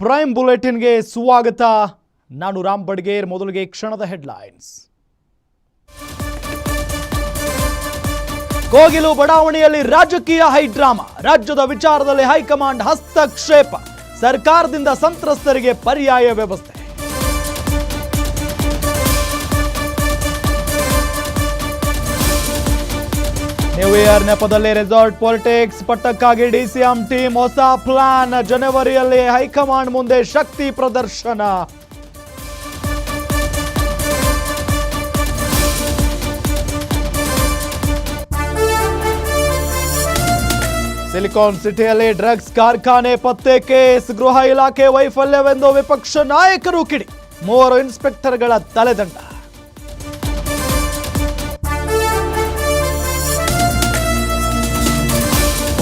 Prime ಬುಲೆಟಿನ್ಗೆ ಸ್ವಾಗತ ನಾನು ರಾಮ್ ಬಡ್ಗೇರ್, ಮೊದಲಿಗೆ ಕ್ಷಣದ ಹೆಡ್ಲೈನ್ಸ್. ಕೋಗಿಲು ಬಡಾವಣೆಯಲ್ಲಿ ರಾಜಕೀಯ ಹೈಡ್ರಾಮಾ ರಾಜ್ಯದ ವಿಚಾರದಲ್ಲಿ ಹೈಕಮಾಂಡ್ ಹಸ್ತಕ್ಷೇಪ. ಸರ್ಕಾರದಿಂದ ಸಂತ್ರಸ್ತರಿಗೆ ಪರ್ಯಾಯ ವ್ಯವಸ್ಥೆ. ನ್ಯೂ ಇಯರ್ ನೆಪದಲ್ಲಿ ರೆಸಾರ್ಟ್ ಪಾಲಿಟಿಕ್ಸ್ ಪಟ್ಟಕ್ಕಾಗಿ ಡಿಸಿಎಂ ಟೀಮ್ ಹೊಸ ಪ್ಲಾನ್ ಜನವರಿಯಲ್ಲಿ ಹೈಕಮಾಂಡ್ ಮುಂದೆ ಶಕ್ತಿ ಪ್ರದರ್ಶನ. ಸಿಲಿಕಾನ್ ಸಿಟಿಯಲ್ಲಿ ಡ್ರಗ್ಸ್ ಕಾರ್ಖಾನೆ ಪತ್ತೆ ಕೇಸ್. ಗೃಹ ಇಲಾಖೆ ವೈಫಲ್ಯವೆಂದು ವಿಪಕ್ಷ ನಾಯಕರು ಕಿಡಿ. ಮೂವರು ಇನ್ಸ್ಪೆಕ್ಟರ್ಗಳ ತಲೆದಂಡ.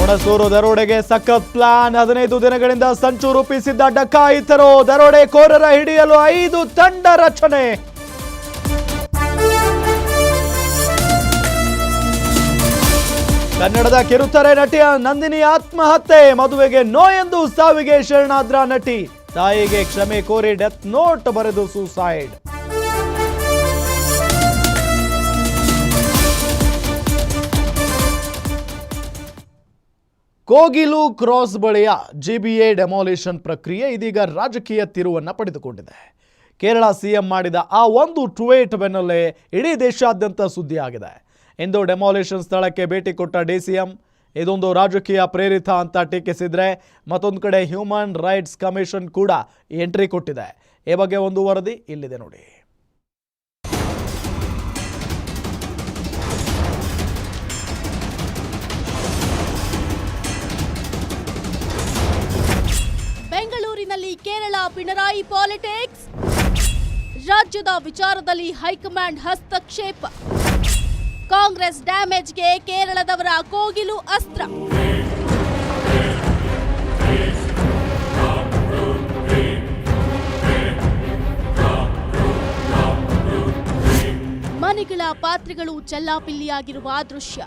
ಹುಣಸೂರು ದರೋಡೆಗೆ ಸಖತ್ ಪ್ಲಾನ್. ಹದಿನೈದು ದಿನಗಳಿಂದ ಸಂಚು ರೂಪಿಸಿದ್ದ ಡಕಾಯಿತರು ದರೋಡೆಕೋರರ ಹಿಡಿಯಲು ಐದು ತಂಡ ರಚನೆ. ಕನ್ನಡದ ಕಿರುತೆರೆ ನಟಿಯ ನಂದಿನಿ ಆತ್ಮಹತ್ಯೆ, ಮದುವೆಗೆ ನೋ ಎಂದು ಸಾವಿಗೆ ಶರಣಾದ್ರ ನಟಿ. ತಾಯಿಗೆ ಕ್ಷಮೆ ಕೋರಿ ಡೆತ್ ನೋಟ್ ಬರೆದು ಸೂಸೈಡ್. ಕೋಗಿಲು ಕ್ರಾಸ್ ಬಳಿಯ ಜಿಬಿಎ ಡೆಮಾಲಿಷನ್ ಪ್ರಕ್ರಿಯೆ ಇದೀಗ ರಾಜಕೀಯ ತಿರುವನ್ನು ಪಡೆದುಕೊಂಡಿದೆ. ಕೇರಳ ಸಿಎಂ ಮಾಡಿದ ಆ ಒಂದು ಟ್ವೇಟ್ ಬೆನ್ನಲ್ಲೇ ಇಡೀ ದೇಶಾದ್ಯಂತ ಸುದ್ದಿಯಾಗಿದೆ. ಇಂದು ಡೆಮಾಲಿಷನ್ ಸ್ಥಳಕ್ಕೆ ಭೇಟಿ ಕೊಟ್ಟ ಡಿ ಡಿಸಿಎಂ ಇದೊಂದು ರಾಜಕೀಯ ಪ್ರೇರಿತ ಅಂತ ಟೀಕಿಸಿದರೆ ಮತ್ತೊಂದು ಕಡೆ ಹ್ಯೂಮನ್ ರೈಟ್ಸ್ ಕಮಿಷನ್ ಕೂಡ ಎಂಟ್ರಿ ಕೊಟ್ಟಿದೆ. ಈ ಬಗ್ಗೆ ಒಂದು ವರದಿ ಇಲ್ಲಿದೆ ನೋಡಿ. ಬೆಂಗಳೂರಿನಲ್ಲಿ ಕೇರಳ ಪಿಣರಾಯಿ ಪಾಲಿಟಿಕ್ಸ್. ರಾಜ್ಯದ ವಿಚಾರದಲ್ಲಿ ಹೈಕಮಾಂಡ್ ಹಸ್ತಕ್ಷೇಪ. ಕಾಂಗ್ರೆಸ್ ಡ್ಯಾಮೇಜ್ಗೆ ಕೇರಳದವರ ಕೋಗಿಲು ಅಸ್ತ್ರ. ಮನೆಗಳ ಪಾತ್ರೆಗಳು ಚೆಲ್ಲಾಪಿಲ್ಲಿಯಾಗಿರುವ ದೃಶ್ಯ.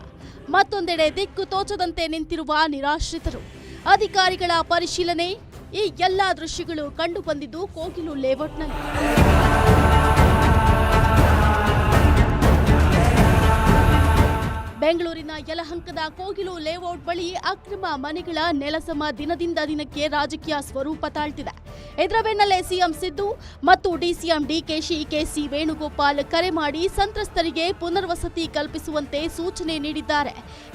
ಮತ್ತೊಂದೆಡೆ ದಿಕ್ಕು ತೋಚದಂತೆ ನಿಂತಿರುವ ನಿರಾಶ್ರಿತರು. ಅಧಿಕಾರಿಗಳ ಪರಿಶೀಲನೆ. ಈ ಎಲ್ಲಾ ದೃಶ್ಯಗಳು ಕಂಡು ಬಂದಿದ್ದು ಕೋಗಿಲು ಲೇಔಟ್ನಲ್ಲಿ. ಬೆಂಗಳೂರಿನ ಯಲಹಂಕದ ಕೋಗಿಲು ಲೇಔಟ್ ಬಳಿ ಅಕ್ರಮ ಮನೆಗಳ ನೆಲಸಮ ದಿನದಿಂದ ದಿನಕ್ಕೆ ರಾಜಕೀಯ ಸ್ವರೂಪ ತಾಳ್ತಿದೆ. ಇದರ ಬೆನ್ನಲ್ಲೇ ಸಿಎಂ ಸಿದ್ದು ಮತ್ತು ಡಿಸಿಎಂ ಡಿಕೆಶಿ ಕೆಸಿ ವೇಣುಗೋಪಾಲ್ ಕರೆ ಮಾಡಿ ಸಂತ್ರಸ್ತರಿಗೆ ಪುನರ್ವಸತಿ ಕಲ್ಪಿಸುವಂತೆ ಸೂಚನೆ ನೀಡಿದ್ದಾರೆ.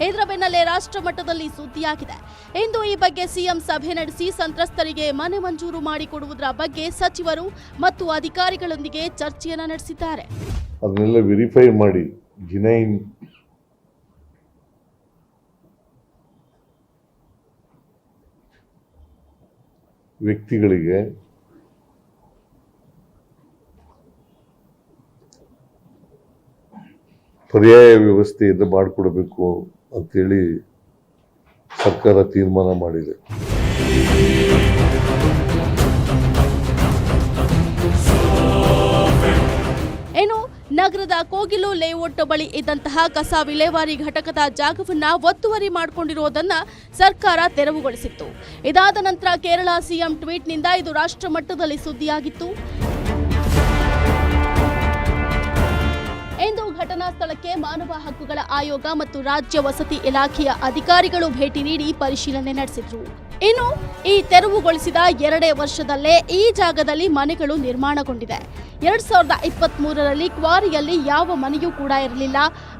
ಇದರ ಬೆನ್ನಲ್ಲೇ ರಾಷ್ಟ್ರ ಮಟ್ಟದಲ್ಲಿ ಸುದ್ದಿಯಾಗಿದೆ. ಇಂದು ಈ ಬಗ್ಗೆ ಸಿಎಂ ಸಭೆ ನಡೆಸಿ ಸಂತ್ರಸ್ತರಿಗೆ ಮನೆ ಮಂಜೂರು ಮಾಡಿಕೊಡುವುದರ ಬಗ್ಗೆ ಸಚಿವರು ಮತ್ತು ಅಧಿಕಾರಿಗಳೊಂದಿಗೆ ಚರ್ಚೆಯನ್ನ ನಡೆಸಿದ್ದಾರೆ. ವೆರಿಫೈ ಮಾಡಿ ವ್ಯಕ್ತಿಗಳಿಗೆ ಪರ್ಯಾಯ ವ್ಯವಸ್ಥೆಯನ್ನು ಮಾಡಿಕೊಡಬೇಕು ಅಂತೇಳಿ ಸರ್ಕಾರ ತೀರ್ಮಾನ ಮಾಡಿದೆ. ಇನ್ನು ನಗರದ ಕೋಗಿಲು ಲೇಔಟ್ ಬಳಿ ಇದ್ದಂತಹ ಕಸ ವಿಲೇವಾರಿ ಘಟಕದ ಜಾಗವನ್ನ ಒತ್ತುವರಿ ಮಾಡಿಕೊಂಡಿರುವುದನ್ನ ಸರ್ಕಾರ ತೆರವುಗೊಳಿಸಿತ್ತು. ಇದಾದ ನಂತರ ಕೇರಳ ಸಿಎಂ ಟ್ವೀಟ್ನಿಂದ ಇದು ರಾಷ್ಟ್ರ ಮಟ್ಟದಲ್ಲಿ ಸುದ್ದಿಯಾಗಿತ್ತು. ಇಂದು ಘಟನಾ ಸ್ಥಳಕ್ಕೆ ಮಾನವ ಹಕ್ಕುಗಳ ಆಯೋಗ ಮತ್ತು ರಾಜ್ಯ ವಸತಿ ಇಲಾಖೆಯ ಅಧಿಕಾರಿಗಳು ಭೇಟಿ ನೀಡಿ ಪರಿಶೀಲನೆ ನಡೆಸಿದ್ರು. ಇನ್ನು ಈ ತೆರವುಗೊಳಿಸಿದ ಎರಡೇ ವರ್ಷದಲ್ಲೇ ಈ ಜಾಗದಲ್ಲಿ ಮನೆಗಳು ನಿರ್ಮಾಣಗೊಂಡಿದೆ. ಎರಡ್ ಸಾವಿರದ ಇಪ್ಪತ್ತ್ ಮೂರರಲ್ಲಿ ಕ್ವಾರಿಯಲ್ಲಿ ಯಾವ ಮನೆಯೂ ಕೂಡ ಇರಲಿಲ್ಲ.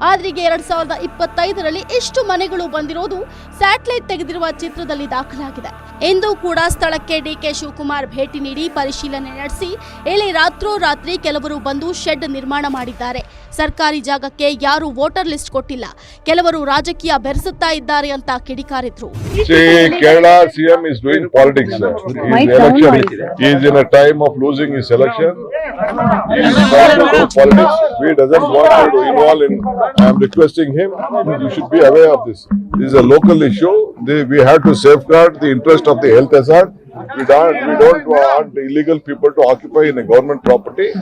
ಆದ್ರೆ ಈಗ ಎರಡ್ ಸಾವಿರದ ಇಪ್ಪತ್ತೈದರಲ್ಲಿ ಇಷ್ಟು ಮನೆಗಳು ಬಂದಿರೋದು ಸ್ಯಾಟಲೈಟ್ ತೆಗೆದಿರುವ ಚಿತ್ರದಲ್ಲಿ ದಾಖಲಾಗಿದೆ. ಇಂದು ಕೂಡ ಸ್ಥಳಕ್ಕೆ ಡಿಕೆ ಶಿವಕುಮಾರ್ ಭೇಟಿ ನೀಡಿ ಪರಿಶೀಲನೆ ನಡೆಸಿ ಇಲ್ಲಿ ರಾತ್ರೋರಾತ್ರಿ ಕೆಲವರು ಬಂದು ಶೆಡ್ ನಿರ್ಮಾಣ ಮಾಡಿದ್ದಾರೆ. ಸರ್ಕಾರಿ ಜಾಗಕ್ಕೆ ಯಾರು ವೋಟರ್ ಲಿಸ್ಟ್ ಕೊಟ್ಟಿಲ್ಲ. ಕೆಲವರು ರಾಜಕೀಯ ಬೆರೆಸುತ್ತಾ ಇದ್ದಾರೆ ಅಂತ ಕಿಡಿಕಾರಿದ್ರು. Kerala CM is doing politics. sir. He is election. He is in a time of losing his election. He is trying to do politics. We doesn't want to involve in. I am requesting him. You should be aware of this. This is a local issue. They, we have to safeguard the interest of the health hazard. We don't. We don't want illegal people to occupy in a government property.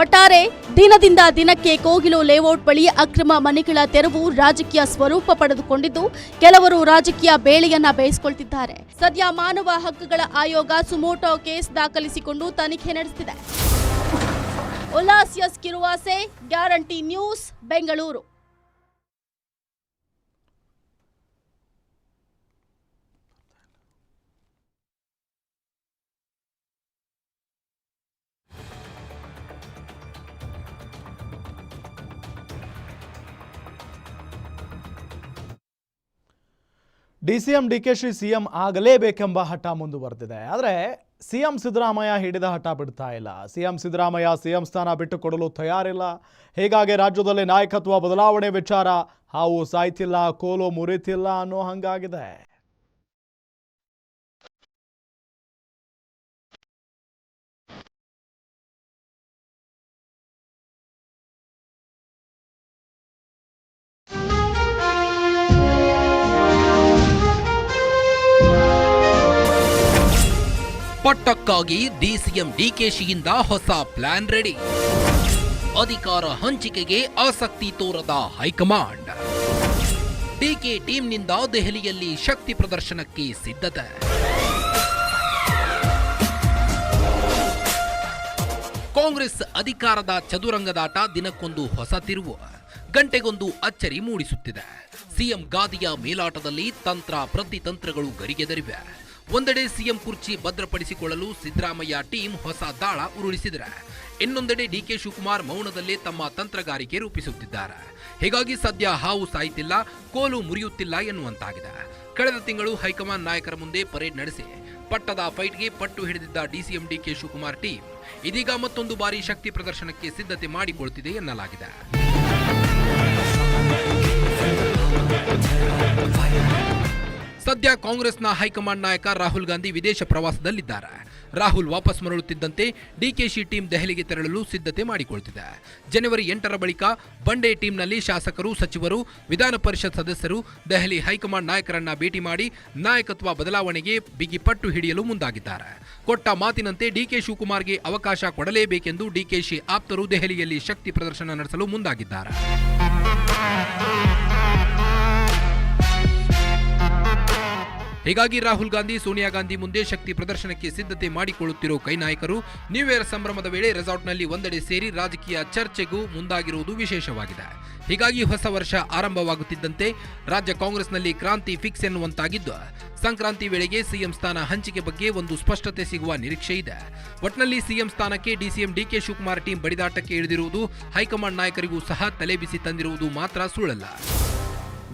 ಒಟ್ಟಾರೆ ದಿನದಿಂದ ದಿನಕ್ಕೆ Kogilu layout ಬಳಿ ಅಕ್ರಮ ಮನೆಗಳ ತೆರವು ರಾಜಕೀಯ ಸ್ವರೂಪ ಪಡೆದುಕೊಂಡಿದ್ದು, ಕೆಲವರು ರಾಜಕೀಯ ಬೇಳೆಯನ್ನ ಬೇಯಿಸಿಕೊಳ್ತಿದ್ದಾರೆ. ಸದ್ಯ ಮಾನವ ಹಕ್ಕುಗಳ ಆಯೋಗ ಸುಮೋಟೋ ಕೇಸ್ ದಾಖಲಿಸಿಕೊಂಡು ತನಿಖೆ ನಡೆಸುತ್ತಿದೆ ಉಲಾಸಿಯಸ್ ಕಿರುವಾಸೆ, Guarantee News, Bengaluru. D C M, D K Shi C M ಆಗಲೇಬೇಕೆಂಬ ಹಠ ಮುಂದುವರೆದಿದೆ. ಆದರೆ ಸಿ ಎಂ ಸಿದ್ದರಾಮಯ್ಯ ಹಿಡಿದ ಹಠ ಬಿಡ್ತಾ ಇಲ್ಲ. C M Siddaramaiah C M ಸ್ಥಾನ ಬಿಟ್ಟು ಕೊಡಲು ತಯಾರಿಲ್ಲ. ಹೀಗಾಗಿ ರಾಜ್ಯದಲ್ಲಿ ನಾಯಕತ್ವ ಬದಲಾವಣೆ ವಿಚಾರ? ಹಾವು ಸಾಯ್ತಿಲ್ಲ, ಕೋಲು ಮುರಿತಿಲ್ಲ ಅನ್ನೋ ಹಂಗಾಗಿದೆ. ಪಟ್ಟಕ್ಕಾಗಿ ಡಿಸಿಎಂ ಡಿಕೆಶಿಯಿಂದ ಹೊಸ ಪ್ಲಾನ್ ರೆಡಿ. ಅಧಿಕಾರ ಹಂಚಿಕೆಗೆ ಆಸಕ್ತಿ ತೋರದ ಹೈಕಮಾಂಡ್. ಡಿಕೆ ಟೀಮ್ನಿಂದ ದೆಹಲಿಯಲ್ಲಿ ಶಕ್ತಿ ಪ್ರದರ್ಶನಕ್ಕೆ ಸಿದ್ಧತೆ. ಕಾಂಗ್ರೆಸ್ ಅಧಿಕಾರದ ಚದುರಂಗದಾಟ ದಿನಕ್ಕೊಂದು ಹೊಸ ತಿರುವು. ಗಂಟೆಗೊಂದು ಅಚ್ಚರಿ ಮೂಡಿಸುತ್ತಿದೆ. ಸಿಎಂ ಗಾದಿಯ ಮೇಲಾಟದಲ್ಲಿ ತಂತ್ರ ಪ್ರತಿತಂತ್ರಗಳು ಗರಿಗೆದರಿವೆ. ಒಂದೆಡೆ ಸಿಎಂ ಕುರ್ಚಿ ಭದ್ರಪಡಿಸಿಕೊಳ್ಳಲು ಸಿದ್ದರಾಮಯ್ಯ ಟೀಮ್ ಹೊಸ ದಾಳ ಉರುಳಿಸಿದರೆ ಇನ್ನೊಂದೆಡೆ ಡಿಕೆ ಶಿವಕುಮಾರ್ ಮೌನದಲ್ಲೇ ತಮ್ಮ ತಂತ್ರಗಾರಿಕೆ ರೂಪಿಸುತ್ತಿದ್ದಾರೆ. ಹೀಗಾಗಿ ಸದ್ಯ ಹಾವು ಸಾಯ್ತಿಲ್ಲ, ಕೋಲು ಮುರಿಯುತ್ತಿಲ್ಲ ಎನ್ನುವಂತಾಗಿದೆ. ಕಳೆದ ತಿಂಗಳು ಹೈಕಮಾಂಡ್ ನಾಯಕರ ಮುಂದೆ ಪರೇಡ್ ನಡೆಸಿ ಪಟ್ಟದ ಫೈಟ್ಗೆ ಪಟ್ಟು ಹಿಡಿದಿದ್ದ ಡಿಸಿಎಂ ಡಿಕೆ ಶಿವಕುಮಾರ್ ಟೀಮ್ ಇದೀಗ ಮತ್ತೊಂದು ಬಾರಿ ಶಕ್ತಿ ಪ್ರದರ್ಶನಕ್ಕೆ ಸಿದ್ಧತೆ ಮಾಡಿಕೊಳ್ತಿದೆ ಎನ್ನಲಾಗಿದೆ. ಸದ್ಯ ಕಾಂಗ್ರೆಸ್ನ ಹೈಕಮಾಂಡ್ ನಾಯಕ ರಾಹುಲ್ ಗಾಂಧಿ ವಿದೇಶ ಪ್ರವಾಸದಲ್ಲಿದ್ದಾರೆ. ರಾಹುಲ್ ವಾಪಸ್ ಮರಳುತ್ತಿದ್ದಂತೆ ಡಿಕೆಶಿ ಟೀಮ್ ದೆಹಲಿಗೆ ತೆರಳಲು ಸಿದ್ಧತೆ ಮಾಡಿಕೊಳ್ತಿದೆ. ಜನವರಿ ಎಂಟರ ಬಳಿಕ ಬಂಡೆ ಟೀಮ್ನಲ್ಲಿ ಶಾಸಕರು, ಸಚಿವರು, ವಿಧಾನ ಪರಿಷತ್ ಸದಸ್ಯರು, ದೆಹಲಿ ಹೈಕಮಾಂಡ್ ನಾಯಕರನ್ನ ಭೇಟಿ ಮಾಡಿ ನಾಯಕತ್ವ ಬದಲಾವಣೆಗೆ ಬಿಗಿಪಟ್ಟು ಹಿಡಿಯಲು ಮುಂದಾಗಿದ್ದಾರೆ. ಕೊಟ್ಟ ಮಾತಿನಂತೆ ಡಿಕೆ ಶಿವಕುಮಾರ್ಗೆ ಅವಕಾಶ ಕೊಡಲೇಬೇಕೆಂದು ಡಿಕೆಶಿ ಆಪ್ತರು ದೆಹಲಿಯಲ್ಲಿ ಶಕ್ತಿ ಪ್ರದರ್ಶನ ನಡೆಸಲು ಮುಂದಾಗಿದ್ದಾರೆ. ಹೀಗಾಗಿ ರಾಹುಲ್ ಗಾಂಧಿ, ಸೋನಿಯಾ ಗಾಂಧಿ ಮುಂದೆ ಶಕ್ತಿ ಪ್ರದರ್ಶನಕ್ಕೆ ಸಿದ್ಧತೆ ಮಾಡಿಕೊಳ್ಳುತ್ತಿರೋ ಕೈ ನಾಯಕರು ನ್ಯೂ ಇಯರ್ ಸಂಭ್ರಮದ ವೇಳೆ ರೆಸಾರ್ಟ್ನಲ್ಲಿ ಒಂದೆಡೆ ಸೇರಿ ರಾಜಕೀಯ ಚರ್ಚೆಗೂ ಮುಂದಾಗಿರುವುದು ವಿಶೇಷವಾಗಿದೆ. ಹೀಗಾಗಿ ಹೊಸ ವರ್ಷ ಆರಂಭವಾಗುತ್ತಿದ್ದಂತೆ ರಾಜ್ಯ ಕಾಂಗ್ರೆಸ್ನಲ್ಲಿ ಕ್ರಾಂತಿ ಫಿಕ್ಸ್ ಎನ್ನುವಂತಾಗಿದ್ದು, ಸಂಕ್ರಾಂತಿ ವೇಳೆಗೆ ಸಿಎಂ ಸ್ಥಾನ ಹಂಚಿಕೆ ಬಗ್ಗೆ ಒಂದು ಸ್ಪಷ್ಟತೆ ಸಿಗುವ ನಿರೀಕ್ಷೆ ಇದೆ. ಒಟ್ನಲ್ಲಿ ಸಿಎಂ ಸ್ಥಾನಕ್ಕೆ ಡಿಸಿಎಂ ಡಿಕೆ ಶಿವಕುಮಾರ್ ಟೀಮ್ ಬಡಿದಾಟಕ್ಕೆ ಇಳಿದಿರುವುದು, ಹೈಕಮಾಂಡ್ ನಾಯಕರಿಗೂ ಸಹ ತಲೆಬಿಸಿ ತಂದಿರುವುದು ಮಾತ್ರ ಸುಳ್ಳಲ್ಲ.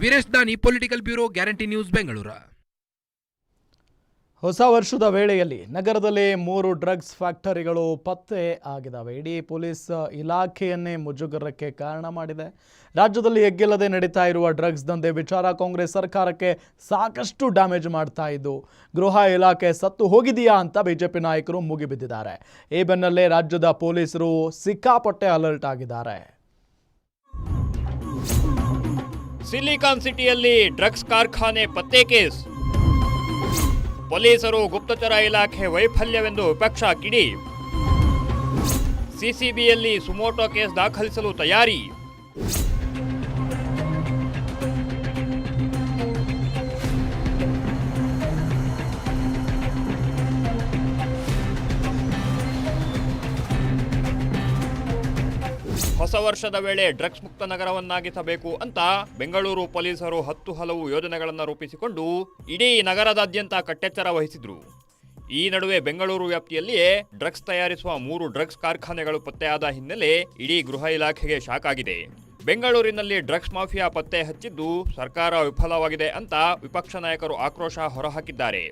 Veeresh Dani, political bureau, Guarantee News, Bengaluru. ಹೊಸ ವರ್ಷದ ವೇಳೆಯಲ್ಲಿ ನಗರದಲ್ಲಿ ಮೂರು ಡ್ರಗ್ಸ್ ಫ್ಯಾಕ್ಟರಿಗಳು ಪತ್ತೆ ಆಗಿದ್ದಾವೆ. ಇಡೀ ಪೊಲೀಸ್ ಇಲಾಖೆಯನ್ನೇ ಮುಜುಗರಕ್ಕೆ ಕಾರಣ ಮಾಡಿದೆ. ರಾಜ್ಯದಲ್ಲಿ ಎಗ್ಗಿಲ್ಲದೆ ನಡೀತಾ ಇರುವ ಡ್ರಗ್ಸ್ ದಂಧೆ ವಿಚಾರ ಕಾಂಗ್ರೆಸ್ ಸರ್ಕಾರಕ್ಕೆ ಸಾಕಷ್ಟು ಡ್ಯಾಮೇಜ್ ಮಾಡ್ತಾ ಇದ್ದು, ಗೃಹ ಇಲಾಖೆ ಸತ್ತು ಹೋಗಿದೆಯಾ ಅಂತ ಬಿಜೆಪಿ ನಾಯಕರು ಮುಗಿಬಿದ್ದಿದ್ದಾರೆ. ಈ ಬೆನ್ನಲ್ಲೇ ರಾಜ್ಯದ ಪೊಲೀಸರು ಸಿಕ್ಕಾಪಟ್ಟೆ ಅಲರ್ಟ್ ಆಗಿದ್ದಾರೆ. ಸಿಲಿಕಾನ್ ಸಿಟಿಯಲ್ಲಿ ಡ್ರಗ್ಸ್ ಕಾರ್ಖಾನೆ ಪತ್ತೆ ಕೇಸ್. ಪೊಲೀಸರು ಗುಪ್ತಚರ ಇಲಾಖೆ ವೈಫಲ್ಯವೆಂದು ವಿಪಕ್ಷ ಕಿಡಿ. ಸಿಸಿಬಿಯಲ್ಲಿ ಸುಮೋಟೋ ಕೇಸ್ ದಾಖಲಿಸಲು ತಯಾರಿ. ಹೊಸ ವರ್ಷದ ವೇಳೆ ಡ್ರಗ್ಸ್ ಮುಕ್ತ ನಗರವನ್ನಾಗಿಸಬೇಕು ಅಂತ ಬೆಂಗಳೂರು ಪೊಲೀಸರು ಹತ್ತು ಹಲವು ಯೋಜನೆಗಳನ್ನು ರೂಪಿಸಿಕೊಂಡು ಇಡೀ ನಗರದಾದ್ಯಂತ ಕಟ್ಟೆಚ್ಚರ ವಹಿಸಿದ್ರು. ಈ ನಡುವೆ ಬೆಂಗಳೂರು ವ್ಯಾಪ್ತಿಯಲ್ಲಿಯೇ ಡ್ರಗ್ಸ್ ತಯಾರಿಸುವ ಮೂರು ಡ್ರಗ್ಸ್ ಕಾರ್ಖಾನೆಗಳು ಪತ್ತೆಯಾದ ಹಿನ್ನೆಲೆ ಇಡೀ ಗೃಹ ಇಲಾಖೆಗೆ ಶಾಕ್ ಆಗಿದೆ. ಬೆಂಗಳೂರಿನಲ್ಲಿ ಡ್ರಗ್ಸ್ ಮಾಫಿಯಾ ಪತ್ತೆ ಹಚ್ಚಿದ್ದು ಸರ್ಕಾರ ವಿಫಲವಾಗಿದೆ ಅಂತ ವಿಪಕ್ಷ ನಾಯಕರು ಆಕ್ರೋಶ ಹೊರಹಾಕಿದ್ದಾರೆ.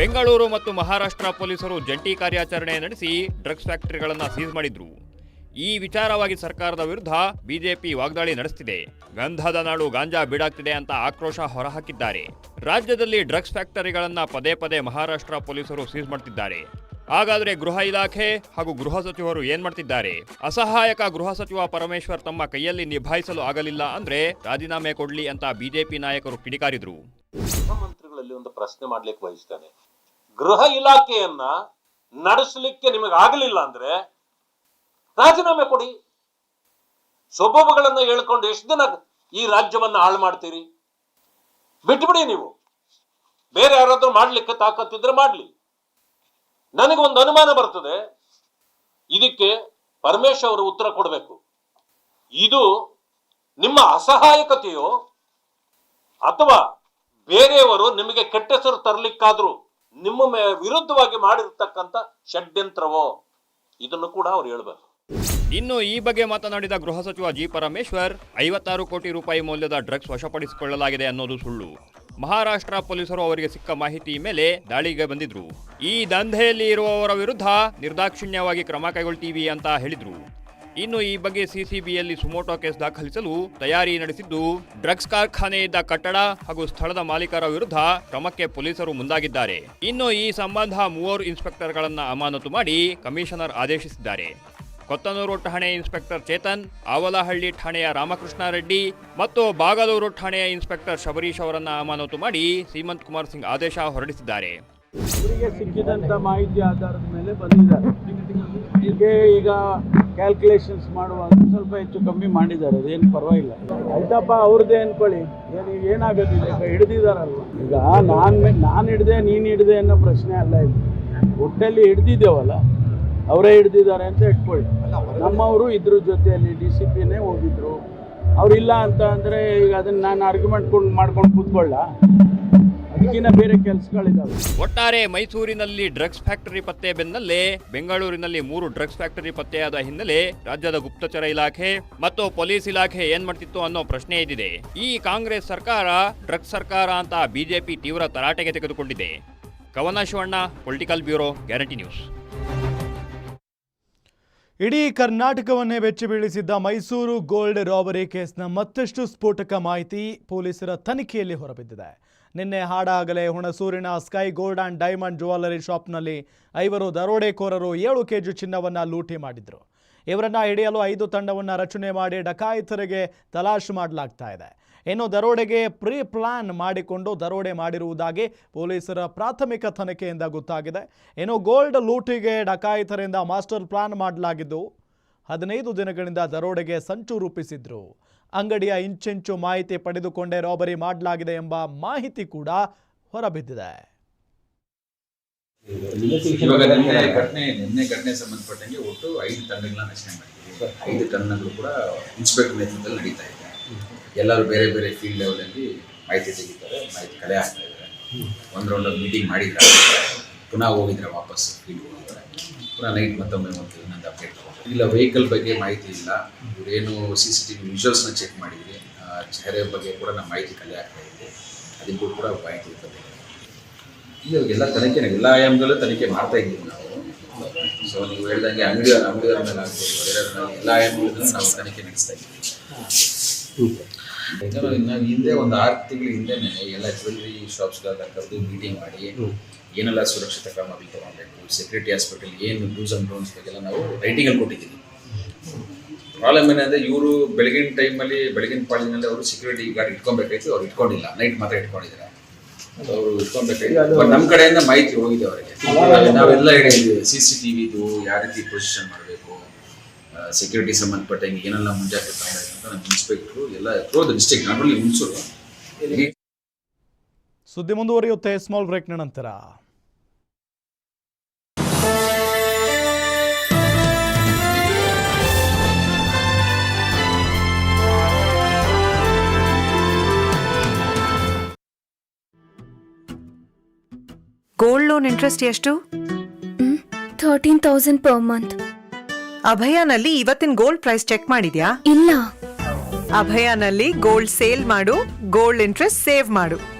ಬೆಂಗಳೂರು ಮತ್ತು ಮಹಾರಾಷ್ಟ್ರ ಪೊಲೀಸರು ಜಂಟಿ ಕಾರ್ಯಾಚರಣೆ ನಡೆಸಿ ಡ್ರಗ್ಸ್ ಫ್ಯಾಕ್ಟರಿಗಳನ್ನು ಸೀಸ್ ಮಾಡಿದ್ರು. ಈ ವಿಚಾರವಾಗಿ ಸರ್ಕಾರದ ವಿರುದ್ಧ ಬಿಜೆಪಿ ವಾಗ್ದಾಳಿ ನಡೆಸುತ್ತಿದೆ ಗಂಧದ ನಾಡು ಗಾಂಜಾ ಬೀಡಾಗ್ತಿದೆ ಅಂತ ಆಕ್ರೋಶ ಹೊರಹಾಕಿದ್ದಾರೆ. ರಾಜ್ಯದಲ್ಲಿ ಡ್ರಗ್ಸ್ ಫ್ಯಾಕ್ಟರಿಗಳನ್ನ ಪದೇ ಪದೇ ಮಹಾರಾಷ್ಟ್ರ ಪೊಲೀಸರು ಸೀಸ್ ಮಾಡ್ತಿದ್ದಾರೆ. ಹಾಗಾದ್ರೆ ಗೃಹ ಇಲಾಖೆ ಹಾಗೂ ಗೃಹ ಸಚಿವರು ಏನ್ ಮಾಡ್ತಿದ್ದಾರೆ? ಅಸಹಾಯಕ ಗೃಹ ಸಚಿವ ಪರಮೇಶ್ವರ್ ತಮ್ಮ ಕೈಯಲ್ಲಿ ನಿಭಾಯಿಸಲು ಆಗಲಿಲ್ಲ ಅಂದ್ರೆ ರಾಜೀನಾಮೆ ಕೊಡ್ಲಿ ಅಂತ ಬಿಜೆಪಿ ನಾಯಕರು ಕಿಡಿಕಾರಿದ್ರು. ಮುಖ್ಯಮಂತ್ರಿಗಳಲ್ಲಿ ಒಂದು ಪ್ರಶ್ನೆ ಮಾಡ್ಲಿಕ್ಕೆ ಬಯಸ್ತೇನೆ. ಗೃಹ ಇಲಾಖೆಯನ್ನ ನಡೆಸಲಿಕ್ಕೆ ನಿಮಗೆ ಆಗಲಿಲ್ಲ ಅಂದ್ರೆ ರಾಜೀನಾಮೆ ಕೊಡಿ. ಸ್ವಭಾವಗಳನ್ನ ಹೇಳ್ಕೊಂಡು ಎಷ್ಟು ದಿನ ಈ ರಾಜ್ಯವನ್ನ ಹಾಳು ಮಾಡ್ತೀರಿ? ಬಿಟ್ಬಿಡಿ ನೀವು. ಬೇರೆ ಯಾರಾದ್ರೂ ಮಾಡ್ಲಿಕ್ಕೆ ತಾಕತ್ತಿದ್ರೆ ಮಾಡ್ಲಿ. ನನಗೆ ಒಂದು ಅನುಮಾನ ಬರ್ತದೆ. ಇದಕ್ಕೆ ಪರಮೇಶ್ ಅವರು ಉತ್ತರ ಕೊಡಬೇಕು. ಇದು ನಿಮ್ಮ ಅಸಹಾಯಕತೆಯೋ ಅಥವಾ ಬೇರೆಯವರು ನಿಮಗೆ ಕೆಟ್ಟ ಹೆಸರು ತರಲಿಕ್ಕಾದ್ರೂ ನಿಮ್ಮ ವಿರುದ್ಧವಾಗಿ ಮಾಡಿರ್ತಕ್ಕಂಥ ಷಡ್ಯಂತ್ರವೋ? ಇದನ್ನು ಕೂಡ ಅವ್ರು ಹೇಳ್ಬೇಕು. ಇನ್ನು ಈ ಬಗ್ಗೆ ಮಾತನಾಡಿದ ಗೃಹ ಸಚಿವ ಜಿ ಪರಮೇಶ್ವರ್, ಐವತ್ತಾರು ಕೋಟಿ ರೂಪಾಯಿ ಮೌಲ್ಯದ ಡ್ರಗ್ಸ್ ವಶಪಡಿಸಿಕೊಳ್ಳಲಾಗಿದೆ ಅನ್ನೋದು ಸುಳ್ಳು. ಮಹಾರಾಷ್ಟ್ರ ಪೊಲೀಸರು ಅವರಿಗೆ ಸಿಕ್ಕ ಮಾಹಿತಿ ಮೇಲೆ ದಾಳಿಗೆ ಬಂದಿದ್ರು. ಈ ದಂಧೆಯಲ್ಲಿ ಇರುವವರ ವಿರುದ್ಧ ನಿರ್ದಾಕ್ಷಿಣ್ಯವಾಗಿ ಕ್ರಮ ಕೈಗೊಳ್ತೀವಿ ಅಂತ ಹೇಳಿದ್ರು. ಇನ್ನು ಈ ಬಗ್ಗೆ ಸಿಸಿಬಿಯಲ್ಲಿ ಸುಮೋಟೋ ಕೇಸ್ ದಾಖಲಿಸಲು ತಯಾರಿ ನಡೆಸಿದ್ದು ಡ್ರಗ್ಸ್ ಕಾರ್ಖಾನೆ ಇದ್ದ ಕಟ್ಟಡ ಹಾಗೂ ಸ್ಥಳದ ಮಾಲೀಕರ ವಿರುದ್ಧ ಕ್ರಮಕ್ಕೆ ಪೊಲೀಸರು ಮುಂದಾಗಿದ್ದಾರೆ. ಇನ್ನು ಈ ಸಂಬಂಧ ಮೂವರು ಇನ್ಸ್ಪೆಕ್ಟರ್ಗಳನ್ನ ಅಮಾನತು ಮಾಡಿ ಕಮಿಷನರ್ ಆದೇಶಿಸಿದ್ದಾರೆ. ಕೊತ್ತನೂರು ಠಾಣೆ ಇನ್ಸ್ಪೆಕ್ಟರ್ ಚೇತನ್, ಆವಲಹಳ್ಳಿ ಠಾಣೆಯ ರಾಮಕೃಷ್ಣ ರೆಡ್ಡಿ ಮತ್ತು ಬಾಗಲೂರು ಠಾಣೆಯ ಇನ್ಸ್ಪೆಕ್ಟರ್ ಶಬರೀಶ್ ಅವರನ್ನು ಅಮಾನತು ಮಾಡಿ ಸೀಮಂತ್ ಕುಮಾರ್ ಸಿಂಗ್ ಆದೇಶ ಹೊರಡಿಸಿದ್ದಾರೆ. ಇವರಿಗೆ ಸಿಕ್ಕಿದಂಥ ಮಾಹಿತಿ ಆಧಾರದ ಮೇಲೆ ಬಂದಿದ್ದಾರೆ. ಹೀಗೆ ಈಗ ಕ್ಯಾಲ್ಕುಲೇಷನ್ಸ್ ಮಾಡುವಾಗ ಸ್ವಲ್ಪ ಹೆಚ್ಚು ಕಮ್ಮಿ ಮಾಡಿದ್ದಾರೆ. ಅದೇನು ಪರವಾಗಿಲ್ಲ. ಆಯ್ತಪ್ಪ, ಅವ್ರದ್ದೇ ಅನ್ಕೊಳ್ಳಿ. ಏನು ಏನಾಗೋದಿಲ್ಲ ಈಗ ಹಿಡ್ದಿದಾರಲ್ವ? ಈಗ ನಾನು ನಾನು ಹಿಡ್ದೆ, ನೀನು ಹಿಡ್ದೆ ಅನ್ನೋ ಪ್ರಶ್ನೆ ಅಲ್ಲ ಇದು. ಒಟ್ಟಲ್ಲಿ ಹಿಡ್ದಿದ್ದೇವಲ್ಲ, ಅವರೇ ಹಿಡ್ದಿದ್ದಾರೆ ಅಂತ ಇಟ್ಕೊಳ್ಳಿ. ನಮ್ಮವರು ಇದ್ರ ಜೊತೆಯಲ್ಲಿ ಡಿ ಸಿ ಪಿನೇ ಹೋಗಿದ್ರು. ಅವ್ರಿಲ್ಲ ಅಂತ ಅಂದರೆ ಈಗ ಅದನ್ನು ನಾನು ಆರ್ಗ್ಯುಮೆಂಟ್ ಮಾಡ್ಕೊಂಡು ಕೂತ್ಕೊಳ್ಳ? ಅದಕ್ಕಿಂತ ಬೇರೆ ಕೆಲಸಗಳಿದ್ದಾವೆ ಒಟ್ಟಾರೆ ಮೈಸೂರಿನಲ್ಲಿ ಡ್ರಗ್ಸ್ ಫ್ಯಾಕ್ಟರಿ ಪತ್ತೆ ಬೆನ್ನಲ್ಲೇ ಬೆಂಗಳೂರಿನಲ್ಲಿ ಮೂರು ಡ್ರಗ್ಸ್ ಫ್ಯಾಕ್ಟರಿ ಪತ್ತೆಯಾದ ಹಿನ್ನೆಲೆ ರಾಜ್ಯದ ಗುಪ್ತಚರ ಇಲಾಖೆ ಮತ್ತು ಪೊಲೀಸ್ ಇಲಾಖೆ ಏನ್ ಮಾಡ್ತಿತ್ತು ಅನ್ನೋ ಪ್ರಶ್ನೆ ಎದ್ದಿದೆ. ಈ ಕಾಂಗ್ರೆಸ್ ಸರ್ಕಾರ ಡ್ರಗ್ಸ್ ಸರ್ಕಾರ ಅಂತ ಬಿಜೆಪಿ ತೀವ್ರ ತರಾಟೆಗೆ ತೆಗೆದುಕೊಂಡಿದೆ. Kavana Shivanna political bureau Guarantee News. ಇಡೀ ಕರ್ನಾಟಕವನ್ನೇ ಬೆಚ್ಚಿ ಬೀಳಿಸಿದ್ದ ಮೈಸೂರು ಗೋಲ್ಡ್ ರಾಬರಿ ಕೇಸ್ನ ಮತ್ತಷ್ಟು ಸ್ಫೋಟಕ ಮಾಹಿತಿ ಪೊಲೀಸರ ತನಿಖೆಯಲ್ಲಿ ಹೊರಬಿದ್ದಿದೆ. ನಿನ್ನೆ ಹಾಡಾಗಲೇ ಹುಣಸೂರಿನ sky gold and diamond jewellery ಶಾಪ್ನಲ್ಲಿ ಐವರು ದರೋಡೆಕೋರರು ಏಳು ಕೆಜಿ ಚಿನ್ನವನ್ನು ಲೂಟಿ ಮಾಡಿದ್ರು. ಇವರನ್ನ ಹಿಡಿಯಲು ಐದು ತಂಡವನ್ನು ರಚನೆ ಮಾಡಿ ಡಕಾಯಿತರಿಗೆ ತಲಾಶ್ ಮಾಡಲಾಗ್ತಾ ಇದೆ. ಇನ್ನು ದರೋಡೆಗೆ ಪ್ರೀ ಪ್ಲಾನ್ ಮಾಡಿಕೊಂಡು ದರೋಡೆ ಮಾಡಿರುವುದಾಗಿ ಪೊಲೀಸರ ಪ್ರಾಥಮಿಕ ತನಿಖೆಯಿಂದ ಗೊತ್ತಾಗಿದೆ. ಇನ್ನು ಗೋಲ್ಡ್ ಲೂಟಿಗೆ ಡಕಾಯಿತರಿಂದ ಮಾಸ್ಟರ್ ಪ್ಲಾನ್ ಮಾಡಲಾಗಿದ್ದು ಹದಿನೈದು ದಿನಗಳಿಂದ ದರೋಡೆಗೆ ಸಂಚು ರೂಪಿಸಿದ್ರು. ಅಂಗಡಿಯ ಇಂಚಿಂಚು ಮಾಹಿತಿ ಪಡೆದುಕೊಂಡೇ ರಾಬರಿ ಮಾಡಲಾಗಿದೆ ಎಂಬ ಮಾಹಿತಿ ಕೂಡ ಹೊರಬಿದ್ದಿದೆ. ಇವಾಗ ನಿನ್ನೆ ಘಟನೆ ನಿನ್ನೆ ಘಟನೆ ಸಂಬಂಧಪಟ್ಟಂಗೆ ಒಟ್ಟು ಐದು ತಂಡಗಳನ್ನ ರಚನೆ ಮಾಡಿದ್ದೀವಿ. ಐದು ತಂಡಗಳು ಕೂಡ ಇನ್ಸ್ಪೆಕ್ಟರ್ ನೇತೃತ್ವದಲ್ಲಿ ನಡೀತಾ ಇದೆ. ಎಲ್ಲರೂ ಬೇರೆ ಬೇರೆ ಫೀಲ್ಡ್ ಲೆವೆಲಲ್ಲಿ ಮಾಹಿತಿ ತೆಗಿತಾರೆ ಮಾಹಿತಿ ಕಲೆ ಹಾಕ್ತಾ ಇದ್ದಾರೆ. ಒಂದು ರೌಂಡ್ ಮೀಟಿಂಗ್ ಮಾಡಿದ್ರೆ ಪುನಃ ಹೋಗಿದ್ರೆ ವಾಪಸ್ ಫೀಲ್ಡ್ ಹೋಗಿದ್ದಾರೆ ಪುನಃ ನೈಟ್ ಮತ್ತೊಮ್ಮೆ ಒಂದು ಇನ್ನೊಂದು ಅಪ್ಡೇಟ್ ಇಲ್ಲ ವೆಹಿಕಲ್ ಬಗ್ಗೆ ಮಾಹಿತಿ ಇಲ್ಲ. ಇವರೇನು ಸಿ ಸಿ ಟಿ ವಿ ವಿಜುವಲ್ಸ್ನ ಚೆಕ್ ಮಾಡಿದ್ವಿ ಚೆಹರೆ ಬಗ್ಗೆ ಕೂಡ ನಮ್ಮ ಮಾಹಿತಿ ಕಲೆ ಆಗ್ತಾ ಇದೆ. ಅದಕ್ಕೂ ಕೂಡ ಮಾಹಿತಿ ಇರ್ತದೆ. ಇಲ್ಲಿ ಎಲ್ಲ ತನಿಖೆ, ಎಲ್ಲ ಆಯಾಮದಲ್ಲೂ ತನಿಖೆ ಮಾಡ್ತಾ ಇದ್ದೀವಿ ನಾವು. ಸೊ ನೀವು ಹೇಳ್ದಂಗೆ ಅಂಗಡಿ ಅಂಗಡಿಯವರ ಮೇಲೆ ಆಗ್ಬೋದು. ಎಲ್ಲ ಆಯಾಮಗಳಲ್ಲೂ ನಾವು ತನಿಖೆ ನಡೆಸ್ತಾ ಇದ್ದೀವಿ. ನಾವು ಹಿಂದೆ ಒಂದು ಆರು ತಿಂಗಳ ಹಿಂದೆ ಎಲ್ಲ ಜ್ಯುವೆಲ್ರಿ ಗಳನ್ನ ಕರೆದು ಮೀಟಿಂಗ್ ಮಾಡಿ ಏನೆಲ್ಲ ಸುರಕ್ಷಿತ ಕ್ರಮಗಳು ತಗೊಳ್ಬೇಕು ಸೆಕ್ಯೂರಿಟಿ ಹಾಸ್ಪಿಟಲ್ ಏನು ಡೂಸ್ ಅಂಡ್ ಡೋನ್ಸ್ ಬಗ್ಗೆಲ್ಲ ನಾವು ರೈಟಿಂಗಲ್ಲಿ ಕೊಟ್ಟಿದ್ದೀವಿ. ಪ್ರಾಬ್ಲಮ್ ಏನಂದ್ರೆ ಇವರು ಬೆಳಗಿನ ಟೈಮಲ್ಲಿ ಬೆಳಗಿನ ಪಾಳಿನಲ್ಲಿ ಅವರು ಸೆಕ್ಯೂರಿಟಿ ಗಾರ್ಡ್ ಇಟ್ಕೊಬೇಕಾಯ್ತು ಅವ್ರು ಇಟ್ಕೊಂಡಿಲ್ಲ. ನೈಟ್ ಮಾತ್ರ ಇಟ್ಕೊಂಡಿದ್ದಾರೆ. ಅವರು ಇಟ್ಕೊಬೇಕಾಯ್ತು. ನಮ್ಮ ಕಡೆಯಿಂದ ಮಾಹಿತಿ ಹೋಗಿದೆ ಅವರಿಗೆ. ನಾವ್- ನಾವೆಲ್ಲ ಹೇಳಿದ್ವಿ ಸಿ ಸಿ ಟಿ ವಿದು ಯಾವ ರೀತಿ ಪೊಸಿಷನ್ ಮಾಡಬೇಕು ಸೆಕ್ಯೂರಿಟಿ ಸಂಬಂಧಪಟ್ಟಂಗೆ ಏನೆಲ್ಲ ಮುಂಜಾಗ್ರತೆ ತಗೊಳ್ಬೇಕು ಅಂತ ನಮ್ಮ ಇನ್ಸ್ಪೆಕ್ಟ್ರು ಎಲ್ಲ through the district not only Hunsur ಸುದ್ದಿ ಮುಂದುವರಿಯುತ್ತೆ ಸ್ಮಾಲ್ ಬ್ರೇಕ್ನ ನಂತರ ಗೋಲ್ಡ್ ಲೋನ್ ಇಂಟ್ರೆಸ್ಟ್ ಎಷ್ಟು? ಥರ್ಟೀನ್ ತೌಸಂಡ್ ಪರ್ ಮಂತ್ ಅಭಯನಲ್ಲಿ ಇವತ್ತಿನ ಗೋಲ್ಡ್ ಪ್ರೈಸ್ ಚೆಕ್ ಮಾಡಿದ್ಯಾ? ಇಲ್ಲ. ಅಭಯನಲ್ಲಿ ಗೋಲ್ಡ್ ಸೇಲ್ ಮಾಡು ಗೋಲ್ಡ್ ಇಂಟ್ರೆಸ್ಟ್ ಸೇವ್ ಮಾಡು.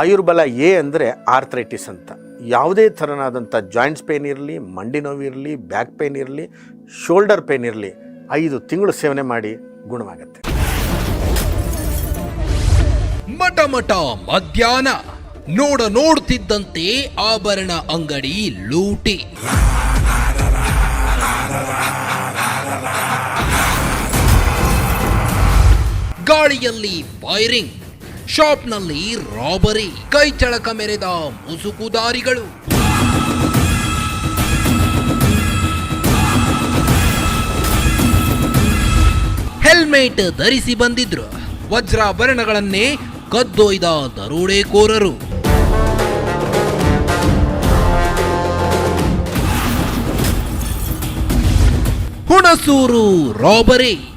ಆಯುರ್ಬಲ ಎ ಅಂದರೆ ಆರ್ಥ್ರೈಟಿಸ್ ಅಂತ. ಯಾವುದೇ ಥರನಾದಂಥ ಜಾಯಿಂಟ್ಸ್ ಪೇನ್ ಇರಲಿ, ಮಂಡಿ ನೋವು ಇರಲಿ, ಬ್ಯಾಕ್ ಪೇನ್ ಇರಲಿ, ಶೋಲ್ಡರ್ ಪೇನ್ ಇರಲಿ, ಐದು ತಿಂಗಳು ಸೇವನೆ ಮಾಡಿ ಗುಣವಾಗುತ್ತೆ. ಮಟ ಮಟ ಮಧ್ಯಾಹ್ನ ನೋಡ ನೋಡ್ತಿದ್ದಂತೆ ಆಭರಣ ಅಂಗಡಿ ಲೂಟಿ. ಗಾಳಿಯಲ್ಲಿ ಫೈರಿಂಗ್ ಶಾಪ್ನಲ್ಲಿ ರಾಬರಿ ಕೈ ಚಳಕ ಮೆರೆದ ಮುಸುಕುದಾರಿಗಳು. ಹೆಲ್ಮೆಟ್ ಧರಿಸಿ ಬಂದಿದ್ರು. ವಜ್ರಾಭರಣಗಳನ್ನೇ ಕದ್ದೊಯ್ದ ದರೋಡೆಕೋರರು. ಹುಣಸೂರು ರಾಬರಿ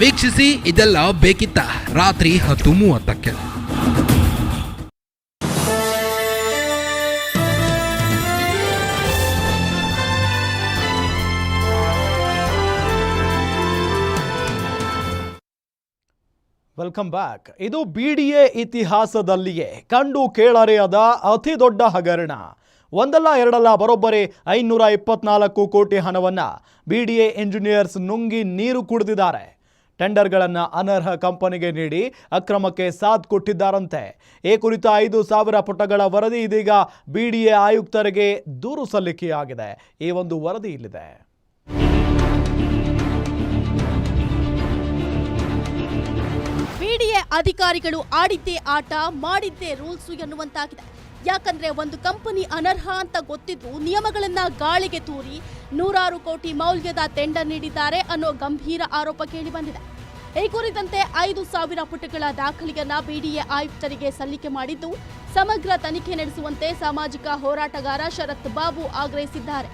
ವೀಕ್ಷಿಸಿ, ಇದೆಲ್ಲ ಬೇಕಿತ್ತ ರಾತ್ರಿ ಹತ್ತು ಮೂವತ್ತಕ್ಕೆ. ವೆಲ್ಕಮ್ ಬ್ಯಾಕ್ ಇದು ಬಿ ಡಿ ಎ ಇತಿಹಾಸದಲ್ಲಿಯೇ ಕಂಡು ಕೇಳರೆಯದ ಅತಿ ದೊಡ್ಡ ಹಗರಣ. ಒಂದಲ್ಲ ಎರಡಲ್ಲ ಬರೋಬ್ಬರಿ ಐನೂರ ಇಪ್ಪತ್ನಾಲ್ಕು ಕೋಟಿ ಹಣವನ್ನು ಬಿ ಡಿ ಎ ಇಂಜಿನಿಯರ್ಸ್ ನುಂಗಿ ನೀರು ಕುಡಿದಿದ್ದಾರೆ. ಟೆಂಡರ್ಗಳನ್ನು ಅನರ್ಹ ಕಂಪನಿಗೆ ನೀಡಿ ಅಕ್ರಮಕ್ಕೆ ಸಾಥ್ ಕೊಟ್ಟಿದ್ದಾರಂತೆ. ಈ ಕುರಿತ ಐದು ಸಾವಿರ ಪುಟಗಳ ವರದಿ ಇದೀಗ ಬಿಡಿಎ ಆಯುಕ್ತರಿಗೆ ದೂರು ಸಲ್ಲಿಕೆಯಾಗಿದೆ. ಈ ಒಂದು ವರದಿ ಇಲ್ಲಿದೆ. ಬಿಡಿಎ ಅಧಿಕಾರಿಗಳು ಆಡಿದ್ದೇ ಆಟ, ಮಾಡಿದ್ದೇ ರೂಲ್ಸು ಎನ್ನುವಂತಾಗಿದೆ. ಯಾಕಂದ್ರೆ ಒಂದು ಕಂಪನಿ ಅನರ್ಹ ಅಂತ ಗೊತ್ತಿದ್ದು ನಿಯಮಗಳನ್ನ ಗಾಳಿಗೆ ತೂರಿ ನೂರಾರು ಕೋಟಿ ಮೌಲ್ಯದ ಟೆಂಡರ್ ನೀಡಿದ್ದಾರೆ ಅನ್ನೋ ಗಂಭೀರ ಆರೋಪ ಕೇಳಿ ಬಂದಿದೆ. ಈ ಕುರಿತಂತೆ ಐದು ಸಾವಿರ ಪುಟಗಳ ದಾಖಲೆಯನ್ನ ಬಿಡಿಎ ಆಯುಕ್ತರಿಗೆ ಸಲ್ಲಿಕೆ ಮಾಡಿದ್ದು ಸಮಗ್ರ ತನಿಖೆ ನಡೆಸುವಂತೆ ಸಾಮಾಜಿಕ ಹೋರಾಟಗಾರ ಶರತ್ ಬಾಬು ಆಗ್ರಹಿಸಿದ್ದಾರೆ.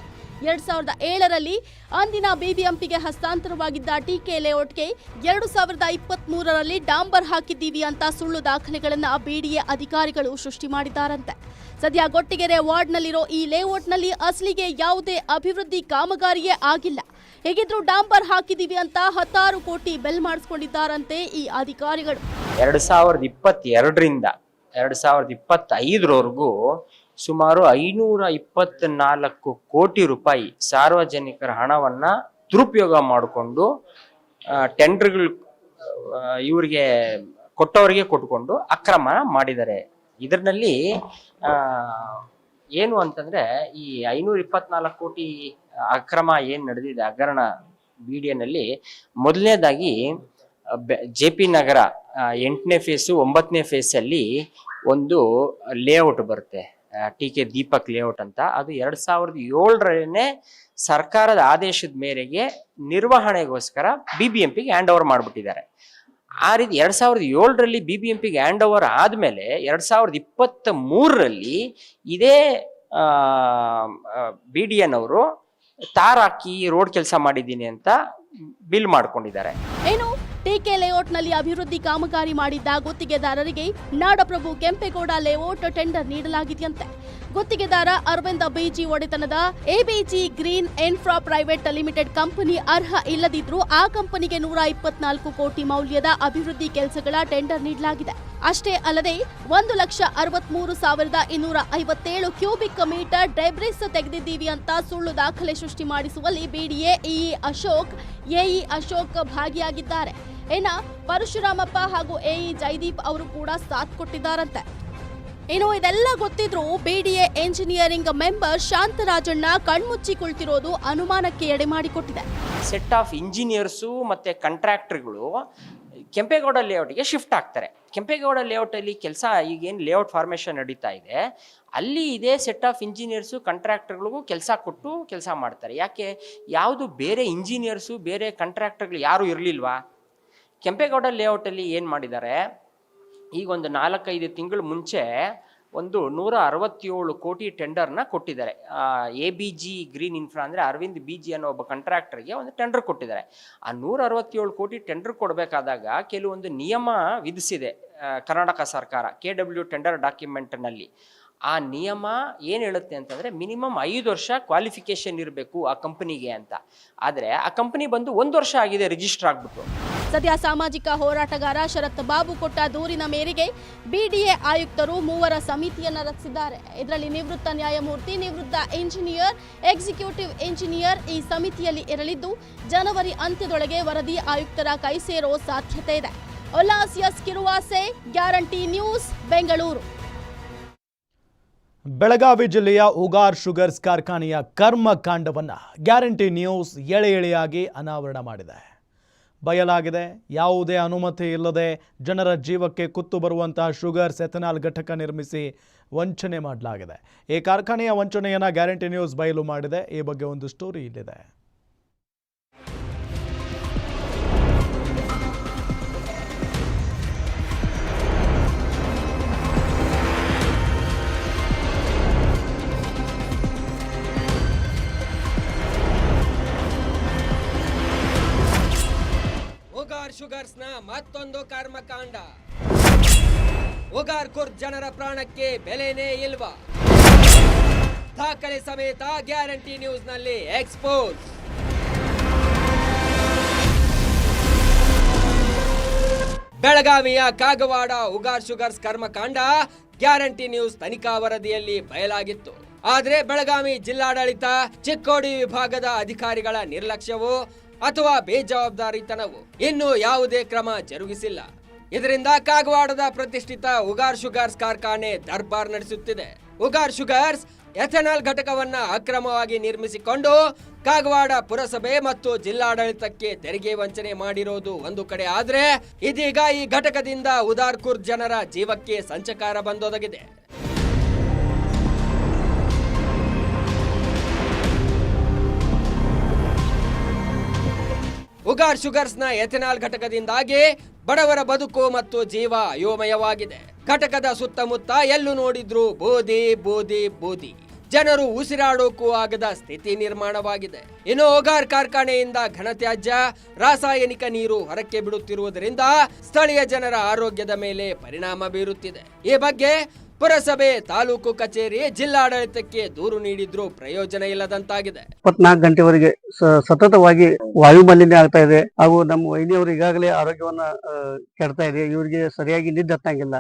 ಎರಡ್ ಸಾವಿರದ ಏಳರಲ್ಲಿ ಅಂದಿನ ಬಿಬಿಎಂಪಿಗೆ ಹಸ್ತಾಂತರವಾಗಿದ್ದ ಟಿಕೆ ಲೇಔಟ್ಗೆ ಎರಡು ಸಾವಿರದ ಇಪ್ಪತ್ತ್ ಮೂರರಲ್ಲಿ ಡಾಂಬರ್ ಹಾಕಿದ್ದೀವಿ ಅಂತ ಸುಳ್ಳು ದಾಖಲೆಗಳನ್ನು ಬಿಡಿಎ ಅಧಿಕಾರಿಗಳು ಸೃಷ್ಟಿ ಮಾಡಿದ್ದಾರಂತೆ. ಸದ್ಯ ಗೊಟ್ಟಿಗೆರೆ ವಾರ್ಡ್ನಲ್ಲಿರೋ ಈ ಲೇಔಟ್ನಲ್ಲಿ ಅಸಲಿಗೆ ಯಾವುದೇ ಅಭಿವೃದ್ಧಿ ಕಾಮಗಾರಿಯೇ ಆಗಿಲ್ಲ. ಹೇಗಿದ್ರು ಡಾಂಬರ್ ಹಾಕಿದೀವಿ ಅಂತ ಹತ್ತಾರು ಕೋಟಿ ಬೆಲ್ ಮಾಡಿಸ್ಕೊಂಡಿದ್ದಾರಂತೆ ಈ ಅಧಿಕಾರಿಗಳು. ಎರಡು ಸಾವಿರದ ಇಪ್ಪತ್ತೆರಡರಿಂದ, ಎರಡು ಸಾವಿರದ ಇಪ್ಪತ್ತೈದರವರೆಗೂ ಸುಮಾರು ಐನೂರ ಇಪ್ಪತ್ನಾಲ್ಕು ಕೋಟಿ ರೂಪಾಯಿ ಸಾರ್ವಜನಿಕರ ಹಣವನ್ನ ದುರುಪಯೋಗ ಮಾಡಿಕೊಂಡು ಟೆಂಡರ್ಗಳು ಇವರಿಗೆ ಕೊಟ್ಟವರಿಗೆ ಕೊಟ್ಕೊಂಡು ಅಕ್ರಮ ಮಾಡಿದ್ದಾರೆ. ಇದರಲ್ಲಿ ಏನು ಅಂತಂದ್ರೆ ಈ ಐನೂರ ಇಪ್ಪತ್ನಾಲ್ಕು ಕೋಟಿ ಅಕ್ರಮ ಏನ್ ನಡೆದಿದೆ, ಹಗರಣ ವಿಡಿಯೋನಲ್ಲಿ ಮೊದಲನೇದಾಗಿ ಜೆ ಪಿ ನಗರ ಎಂಟನೇ ಫೇಸು ಒಂಬತ್ತನೇ ಫೇಸಲ್ಲಿ ಒಂದು ಲೇಔಟ್ ಬರುತ್ತೆ. ಟಿ ಕೆ ದೀಪಕ್ ಲೇಔಟ್ ಅಂತ. ಅದು ಎರಡ್ ಸಾವಿರದ ಏಳರಲ್ಲೇ ಸರ್ಕಾರದ ಆದೇಶದ ಮೇರೆಗೆ ನಿರ್ವಹಣೆಗೋಸ್ಕರ ಬಿ ಬಿ ಎಂ ಪಿಗೆ ಹ್ಯಾಂಡ್ ಓವರ್ ಮಾಡಿಬಿಟ್ಟಿದ್ದಾರೆ. ಆ ರೀತಿ ಎರಡ್ ಸಾವಿರದ ಏಳರಲ್ಲಿ ಬಿ ಬಿ ಎಂ ಪಿಗೆ ಹ್ಯಾಂಡ್ ಓವರ್ ಆದಮೇಲೆ ಎರಡ್ ಸಾವಿರದ ಇಪ್ಪತ್ತ ಮೂರರಲ್ಲಿ ಇದೇ ಬಿ ಡಿ ಎನ್ ಅವರು ತಾರಾಕಿ ರೋಡ್ ಕೆಲಸ ಮಾಡಿದ್ದೀನಿ ಅಂತ ಬಿಲ್ ಮಾಡ್ಕೊಂಡಿದ್ದಾರೆ. ಏನು ಟಿಕೆ ಲೇಔಟ್ನಲ್ಲಿ ಅಭಿವೃದ್ಧಿ ಕಾಮಗಾರಿ ಮಾಡಿದ್ದ ಗುತ್ತಿಗೆದಾರರಿಗೆ ನಾಡಪ್ರಭು ಕೆಂಪೇಗೌಡ ಲೇಔಟ್ ಟೆಂಡರ್ ನೀಡಲಾಗಿದೆಯಂತೆ. ಗುತ್ತಿಗೆದಾರ ಅರವಿಂದ ಬಿಜಿ ಒಡೆತನದ ABG green infra private limited company ಅರ್ಹ ಇಲ್ಲದಿದ್ರೂ ಆ ಕಂಪನಿಗೆ ನೂರ ಇಪ್ಪತ್ನಾಲ್ಕು ಕೋಟಿ ಮೌಲ್ಯದ ಅಭಿವೃದ್ಧಿ ಕೆಲಸಗಳ ಟೆಂಡರ್ ನೀಡಲಾಗಿದೆ. ಅಷ್ಟೇ ಅಲ್ಲದೆ ಒಂದು ಲಕ್ಷ ಅರವತ್ಮೂರು ಸಾವಿರದ ಇನ್ನೂರ ಐವತ್ತೇಳು ಕ್ಯೂಬಿಕ್ ಮೀಟರ್ ಡೆಬ್ರಿಸ್ ತೆಗೆದಿದ್ದೀವಿ ಅಂತ ಸುಳ್ಳು ದಾಖಲೆ ಸೃಷ್ಟಿ ಮಾಡಿಸುವಲ್ಲಿ BDA EE Ashok, AE Ashok ಭಾಗಿಯಾಗಿದ್ದಾರೆ. ಇನ್ನ ಪರಶುರಾಮಪ್ಪ ಹಾಗೂ ಎಇ ಜೈದೀಪ್ ಅವರು ಕೂಡ ಸಾಥ್ ಕೊಟ್ಟಿದ್ದಾರಂತೆ. ಇನ್ನು ಇದೆಲ್ಲ ಗೊತ್ತಿದ್ರು ಬಿಡಿಎ ಎಂಜಿನಿಯರಿಂಗ್ ಮೆಂಬರ್ ಶಾಂತರಾಜಣ್ಣ ಕಣ್ಮುಚ್ಚಿ ಕುಳಿತಿರೋದು ಅನುಮಾನಕ್ಕೆ ಎಡೆ ಮಾಡಿಕೊಟ್ಟಿದೆ. ಸೆಟ್ ಆಫ್ ಇಂಜಿನಿಯರ್ಸು ಮತ್ತೆ ಕಂಟ್ರಾಕ್ಟರ್ಗಳು ಕೆಂಪೇಗೌಡ ಲೇಔಟ್ಗೆ ಶಿಫ್ಟ್ ಆಗ್ತಾರೆ. ಕೆಂಪೇಗೌಡ ಲೇಔಟಲ್ಲಿ ಕೆಲಸ ಈಗೇನು ಲೇಔಟ್ ಫಾರ್ಮೇಷನ್ ನಡೀತಾ ಇದೆ. ಅಲ್ಲಿ ಇದೇ ಸೆಟ್ ಆಫ್ ಇಂಜಿನಿಯರ್ಸು ಕಾಂಟ್ರಾಕ್ಟರ್ಗಳಿಗೂ ಕೆಲಸ ಕೊಟ್ಟು ಕೆಲಸ ಮಾಡ್ತಾರೆ. ಯಾಕೆ? ಯಾವುದು ಬೇರೆ ಇಂಜಿನಿಯರ್ಸು ಬೇರೆ ಕಾಂಟ್ರಾಕ್ಟರ್ಗಳು ಯಾರು ಇರಲಿಲ್ವಾ? ಕೆಂಪೇಗೌಡ ಲೇಔಟಲ್ಲಿ ಏನು ಮಾಡಿದ್ದಾರೆ? ಈಗ ಒಂದು ನಾಲ್ಕೈದು ತಿಂಗಳು ಮುಂಚೆ ಒಂದು ನೂರ ಅರವತ್ತೇಳು ಕೋಟಿ ಟೆಂಡರ್ನ ಕೊಟ್ಟಿದ್ದಾರೆ. A B G green infra ಅಂದರೆ ಅರವಿಂದ್ ಬಿ ಜಿ ಅನ್ನೋ ಒಬ್ಬ ಕಾಂಟ್ರಾಕ್ಟರ್ಗೆ ಒಂದು ಟೆಂಡರ್ ಕೊಟ್ಟಿದ್ದಾರೆ. ಆ ನೂರ ಅರವತ್ತೇಳು ಕೋಟಿ ಟೆಂಡರ್ ಕೊಡಬೇಕಾದಾಗ ಕೆಲವೊಂದು ನಿಯಮ ವಿಧಿಸಿದೆ ಕರ್ನಾಟಕ ಸರ್ಕಾರ ಕೆ ಡಬ್ಲ್ಯೂ ಟೆಂಡರ್ ಡಾಕ್ಯುಮೆಂಟ್ನಲ್ಲಿ ಆ ನಿಯಮ ಏನು ಹೇಳುತ್ತೆ ಅಂತಂದರೆ ಮಿನಿಮಮ್ ಐದು ವರ್ಷ ಕ್ವಾಲಿಫಿಕೇಷನ್ ಇರಬೇಕು ಆ ಕಂಪನಿಗೆ ಅಂತ. ಆದರೆ ಆ ಕಂಪನಿ ಬಂದು ಒಂದು ವರ್ಷ ಆಗಿದೆ ರಿಜಿಸ್ಟರ್ ಆಗಿಬಿಟ್ಟು. ಸದ್ಯ ಸಾಮಾಜಿಕ ಹೋರಾಟಗಾರ ಶರತ್ ಬಾಬು ಕೊಟ್ಟ ದೂರಿನ ಮೇರೆಗೆ ಬಿಡಿಎ ಆಯುಕ್ತರು ಮೂವರ ಸಮಿತಿಯನ್ನು ರಚಿಸಿದ್ದಾರೆ. ಇದರಲ್ಲಿ ನಿವೃತ್ತ ನ್ಯಾಯಮೂರ್ತಿ, ನಿವೃತ್ತ ಇಂಜಿನಿಯರ್ ಎಕ್ಸಿಕ್ಯೂಟಿವ್ ಇಂಜಿನಿಯರ್ ಈ ಸಮಿತಿಯಲ್ಲಿ ಇರಲಿದ್ದು, ಜನವರಿ ಅಂತ್ಯದೊಳಗೆ ವರದಿ ಆಯುಕ್ತರ ಕೈ ಸೇರೋ ಸಾಧ್ಯತೆ ಇದೆ. ಒಲಾಸಿಯಸ್ ಕಿರುವಾಸೆ, ಗ್ಯಾರಂಟಿ ನ್ಯೂಸ್, ಬೆಂಗಳೂರು. ಬೆಳಗಾವಿ ಜಿಲ್ಲೆಯ ಉಗಾರ್ ಶುಗರ್ಸ್ ಕಾರ್ಖಾನೆಯ ಕರ್ಮಕಾಂಡವನ್ನು ಗ್ಯಾರಂಟಿ ನ್ಯೂಸ್ ಎಳೆ ಎಳೆಯಾಗಿ ಅನಾವರಣ ಮಾಡಿದೆ. ಬಯಲಾಗಿದೆ. ಯಾವುದೇ ಅನುಮತಿ ಇಲ್ಲದೆ ಜನರ ಜೀವಕ್ಕೆ ಕುತ್ತು ಬರುವಂತಹ ಶುಗರ್ಸ್, ಎಥನಾಲ್ ಘಟಕ ನಿರ್ಮಿಸಿ ವಂಚನೆ ಮಾಡಲಾಗಿದೆ. ಈ ಕಾರ್ಖಾನೆಯ ವಂಚನೆಯನ್ನು ಗ್ಯಾರಂಟಿ ನ್ಯೂಸ್ ಬಯಲು ಮಾಡಿದೆ. ಈ ಬಗ್ಗೆ ಒಂದು ಸ್ಟೋರಿ ಇಲ್ಲಿದೆ. ಉಗಾರ್ ಶುಗರ್ಸ್ನ ಮತ್ತೊಂದು ಕರ್ಮಕಾಂಡ. ಉಗಾರ್ಕುರ್ ಜನರ ಪ್ರಾಣಕ್ಕೆ ಬೆಲೆನೇ ಇಲ್ವಾ? ದಾಖಲೆ ಸಮೇತ ಗ್ಯಾರಂಟಿ ನ್ಯೂಸ್ನಲ್ಲಿ ಎಕ್ಸ್ಪೋಸ್. ಬೆಳಗಾವಿಯ ಕಾಗವಾಡ ಉಗಾರ್ ಶುಗರ್ಸ್ ಕರ್ಮಕಾಂಡ ಗ್ಯಾರಂಟಿ ನ್ಯೂಸ್ ತನಿಖಾ ವರದಿಯಲ್ಲಿ ಬಯಲಾಗಿತ್ತು. ಆದರೆ ಬೆಳಗಾವಿ ಜಿಲ್ಲಾಡಳಿತ ಚಿಕ್ಕೋಡಿ ವಿಭಾಗದ ಅಧಿಕಾರಿಗಳ ನಿರ್ಲಕ್ಷ್ಯವೋ ಅಥವಾ ಬೇಜವಾಬ್ದಾರಿತನವು ಇನ್ನೂ ಯಾವುದೇ ಕ್ರಮ ಜರುಗಿಸಿಲ್ಲ. ಇದರಿಂದ ಕಾಗವಾಡದ ಪ್ರತಿಷ್ಠಿತ ಉಗಾರ್ ಶುಗರ್ಸ್ ಕಾರ್ಖಾನೆ ದರ್ಬಾರ್ ನಡೆಸುತ್ತಿದೆ. ಉಗಾರ್ ಶುಗರ್ಸ್ ಎಥೆನಾಲ್ ಘಟಕವನ್ನ ಅಕ್ರಮವಾಗಿ ನಿರ್ಮಿಸಿಕೊಂಡು ಕಾಗವಾಡ ಪುರಸಭೆ ಮತ್ತು ಜಿಲ್ಲಾಡಳಿತಕ್ಕೆ ತೆರಿಗೆ ವಂಚನೆ ಮಾಡಿರೋದು ಒಂದು ಕಡೆ ಆದ್ರೆ ಇದೀಗ ಈ ಘಟಕದಿಂದ ಉದಾರ್ಕುರ್ ಜನರ ಜೀವಕ್ಕೆ ಸಂಚಕಾರ ಬಂದೊದಗಿದೆ. ಉಗಾರ್ ಶುಗರ್ಸ್ನ ಎಥೆನಾಲ್ ಘಟಕದಿಂದಾಗಿ ಬಡವರ ಬದುಕು ಮತ್ತು ಜೀವ ಅಯೋಮಯವಾಗಿದೆ. ಘಟಕದ ಸುತ್ತಮುತ್ತ ಎಲ್ಲೂ ನೋಡಿದ್ರು ಬೂದಿ ಬೂದಿ ಬೂದಿ. ಜನರು ಉಸಿರಾಡೋಕ್ಕೂ ಆಗದ ಸ್ಥಿತಿ ನಿರ್ಮಾಣವಾಗಿದೆ. ಇನ್ನು ಓಗಾರ್ ಕಾರ್ಖಾನೆಯಿಂದ ಘನತ್ಯಾಜ್ಯ, ರಾಸಾಯನಿಕ ನೀರು ಹೊರಕ್ಕೆ ಬಿಡುತ್ತಿರುವುದರಿಂದ ಸ್ಥಳೀಯ ಜನರ ಆರೋಗ್ಯದ ಮೇಲೆ ಪರಿಣಾಮ ಬೀರುತ್ತಿದೆ. ಈ ಬಗ್ಗೆ ಪುರಸಭೆ, ತಾಲೂಕು ಕಚೇರಿ, ಜಿಲ್ಲಾಡಳಿತಕ್ಕೆ ದೂರು ನೀಡಿದ್ರೂ ಪ್ರಯೋಜನ ಇಲ್ಲದಂತಾಗಿದೆ. ಇಪ್ಪತ್ನಾಲ್ಕು ಗಂಟೆವರೆಗೆ ಸತತವಾಗಿ ವಾಯು ಮಾಲಿನ್ಯ ಆಗ್ತಾ ಇದೆ. ಹಾಗೂ ನಮ್ಮ ವೈದ್ಯವರು ಈಗಾಗಲೇ ಆರೋಗ್ಯವನ್ನ ಕೆಡ್ತಾ ಇದೆ. ಇವರಿಗೆ ಸರಿಯಾಗಿ ನಿದ್ದೆ ಹತ್ತಂಗಿಲ್ಲ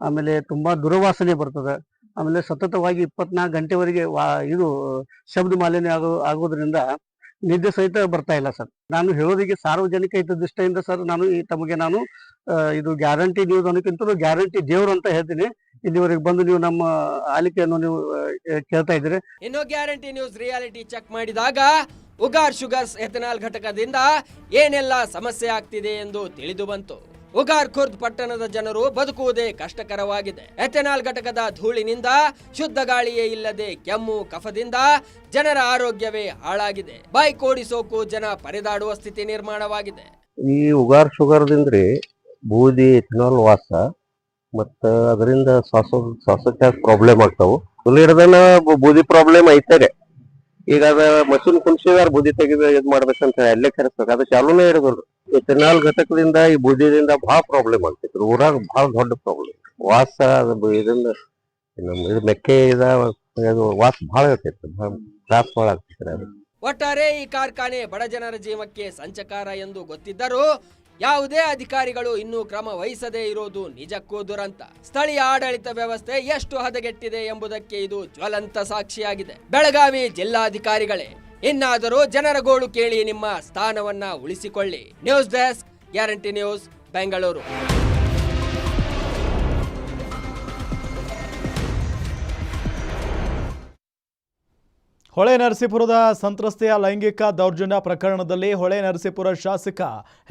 ಆಮೇಲೆ ತುಂಬಾ ದುರ್ವಾಸನೆ ಬರ್ತದೆ. ಆಮೇಲೆ ಸತತವಾಗಿ ಇಪ್ಪತ್ನಾಲ್ಕು ಗಂಟೆವರೆಗೆ ವಾ, ಇದು, ಶಬ್ದ ಮಾಲಿನ್ಯ ಆಗೋ, ಆಗೋದ್ರಿಂದ ನಿದ್ದೆ ಸಹಿತ ಬರ್ತಾ ಇಲ್ಲ ಸರ್. ನಾನು ಹೇಳೋದಿಗೆ ಸಾರ್ವಜನಿಕ ಹಿತದೃಷ್ಟಿಯಿಂದ ಸರ್, ನಾನು ಈ ತಮಗೆ ನಾನು ಇದು ಗ್ಯಾರಂಟಿ ನ್ಯೂಸ್ ಅನ್ನೋಕ್ಕಿಂತಲೂ ಗ್ಯಾರಂಟಿ ದೇವ್ರು ಅಂತ ಹೇಳ್ತೀನಿ. ಇಲ್ಲಿವರೆಗೆ ಬಂದು ನೀವು ನಮ್ಮ ಆಲಿಕೆಯನ್ನು ನೀವು ಕೇಳ್ತಾ ಇದ್ದೀರಿ. ಇನ್ನು ಗ್ಯಾರಂಟಿ ನ್ಯೂಸ್ ರಿಯಾಲಿಟಿ ಚೆಕ್ ಮಾಡಿದಾಗ ಉಗಾರ್ ಶುಗರ್ಸ್ ಎಥೆನಾಲ್ ಘಟಕದಿಂದ ಏನೆಲ್ಲ ಸಮಸ್ಯೆ ಆಗ್ತಿದೆ ಎಂದು ತಿಳಿದು ಬಂತು. ಉಗಾರ್ ಖುರ್ದ್ ಪಟ್ಟಣದ ಜನರು ಬದುಕುವುದೇ ಕಷ್ಟಕರವಾಗಿದೆ. ಎಥೆನಾಲ್ ಘಟಕದ ಧೂಳಿನಿಂದ ಶುದ್ಧ ಗಾಳಿಯೇ ಇಲ್ಲದೆ ಕೆಮ್ಮು ಕಫದಿಂದ ಜನರ ಆರೋಗ್ಯವೇ ಹಾಳಾಗಿದೆ. ಬೈಕ್ ಓಡಿಸೋಕು ಜನ ಪರಿದಾಡುವ ಸ್ಥಿತಿ ನಿರ್ಮಾಣವಾಗಿದೆ. ಈ ಉಗಾರ್ ಶುಗರ್ದಿಂದ್ರಿ ಬೂದಿ, ಎಥೆನಾಲ್ ವಾಸ ಮತ್ತ ಅದರಿಂದ ಶ್ವಾಸ ಶ್ವಾಸೋಚ್ಛ್ವಾಸ ಪ್ರಾಬ್ಲಮ್ ಆಗ್ತಾವು. ಬೂದಿ ಪ್ರಾಬ್ಲಮ್ ಐತಾರೆ ಈಗ ಅದ ಮಷಿನ್ ಕುಂಸಿದಾರ ಬೂದಿ ತೆಗೆದು ಇದ್ ಮಾಡ್ಬೇಕಂತ ಹೇಳಿ ಅಲ್ಲೇ ಕರೆಸ್ಬೇಕು. ಅದು ಚಾಲೂನೇ ಇರೋದಿಲ್ಲ. ಇಥನಾಲ್ ಘಟಕದಿಂದ ಈ ಬೂದಿದಿಂದ ಬಹಳ ಪ್ರಾಬ್ಲಮ್ ಆಗ್ತೈತ್ರಿ. ಊರಾಗ ಬಹಳ ದೊಡ್ಡ ಪ್ರಾಬ್ಲಮ್ ವಾಸ ಅದು ಇದರಿಂದ ನಮ್ ಇದು ಮೆಕ್ಕೆ ಇದ ವಾಸ ಬಹಳ ಇರ್ತೈತಿ ತ್ರಾಸ ಬಹಳ ಆಗ್ತೈತ್ರಿ ಅದು. ಒಟ್ಟಾರೆ ಈ ಕಾರ್ಖಾನೆ ಬಡ ಜನರ ಜೀವಕ್ಕೆ ಸಂಚಕಾರ ಎಂದು ಗೊತ್ತಿದ್ದರೂ ಯಾವುದೇ ಅಧಿಕಾರಿಗಳು ಇನ್ನೂ ಕ್ರಮ ವಹಿಸದೇ ಇರೋದು ನಿಜಕ್ಕೂ ದುರಂತ. ಸ್ಥಳೀಯ ಆಡಳಿತ ವ್ಯವಸ್ಥೆ ಎಷ್ಟು ಹದಗೆಟ್ಟಿದೆ ಎಂಬುದಕ್ಕೆ ಇದು ಜ್ವಲಂತ ಸಾಕ್ಷಿಯಾಗಿದೆ. ಬೆಳಗಾವಿ ಜಿಲ್ಲಾಧಿಕಾರಿಗಳೇ, ಇನ್ನಾದರೂ ಜನರ ಗೋಳು ಕೇಳಿ ನಿಮ್ಮ ಸ್ಥಾನವನ್ನ ಉಳಿಸಿಕೊಳ್ಳಿ. News desk, Guarantee News, Bengaluru. Hole ನರಸೀಪುರದ ಸಂತ್ರಸ್ತೆಯ ಲೈಂಗಿಕ ದೌರ್ಜನ್ಯ ಪ್ರಕರಣದಲ್ಲಿ ಹೊಳೆ ನರಸೀಪುರ ಶಾಸಕ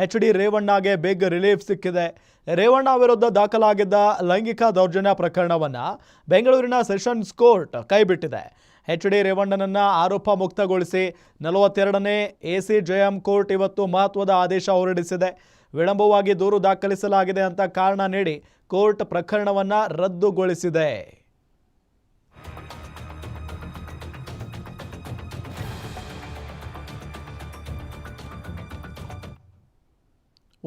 ಎಚ್ ಡಿ ರೇವಣ್ಣಗೆ ಬಿಗ್ ರಿಲೀಫ್ ಸಿಕ್ಕಿದೆ. ರೇವಣ್ಣ ವಿರುದ್ಧ ದಾಖಲಾಗಿದ್ದ ಲೈಂಗಿಕ ದೌರ್ಜನ್ಯ ಪ್ರಕರಣವನ್ನು ಬೆಂಗಳೂರಿನ ಸೆಷನ್ಸ್ ಕೋರ್ಟ್ ಕೈಬಿಟ್ಟಿದೆ. ಎಚ್ ಡಿ ರೇವಣ್ಣನನ್ನ ಆರೋಪ ಮುಕ್ತಗೊಳಿಸಿ ನಲವತ್ತೆರಡನೇ ಎ ಸಿ ಜಯಂ ಕೋರ್ಟ್ ಇವತ್ತು ಮಹತ್ವದ ಆದೇಶ ಹೊರಡಿಸಿದೆ. ವಿಳಂಬವಾಗಿ ದೂರು ದಾಖಲಿಸಲಾಗಿದೆ ಅಂತ ಕಾರಣ ನೀಡಿ ಕೋರ್ಟ್ ಪ್ರಕರಣವನ್ನ ರದ್ದುಗೊಳಿಸಿದೆ.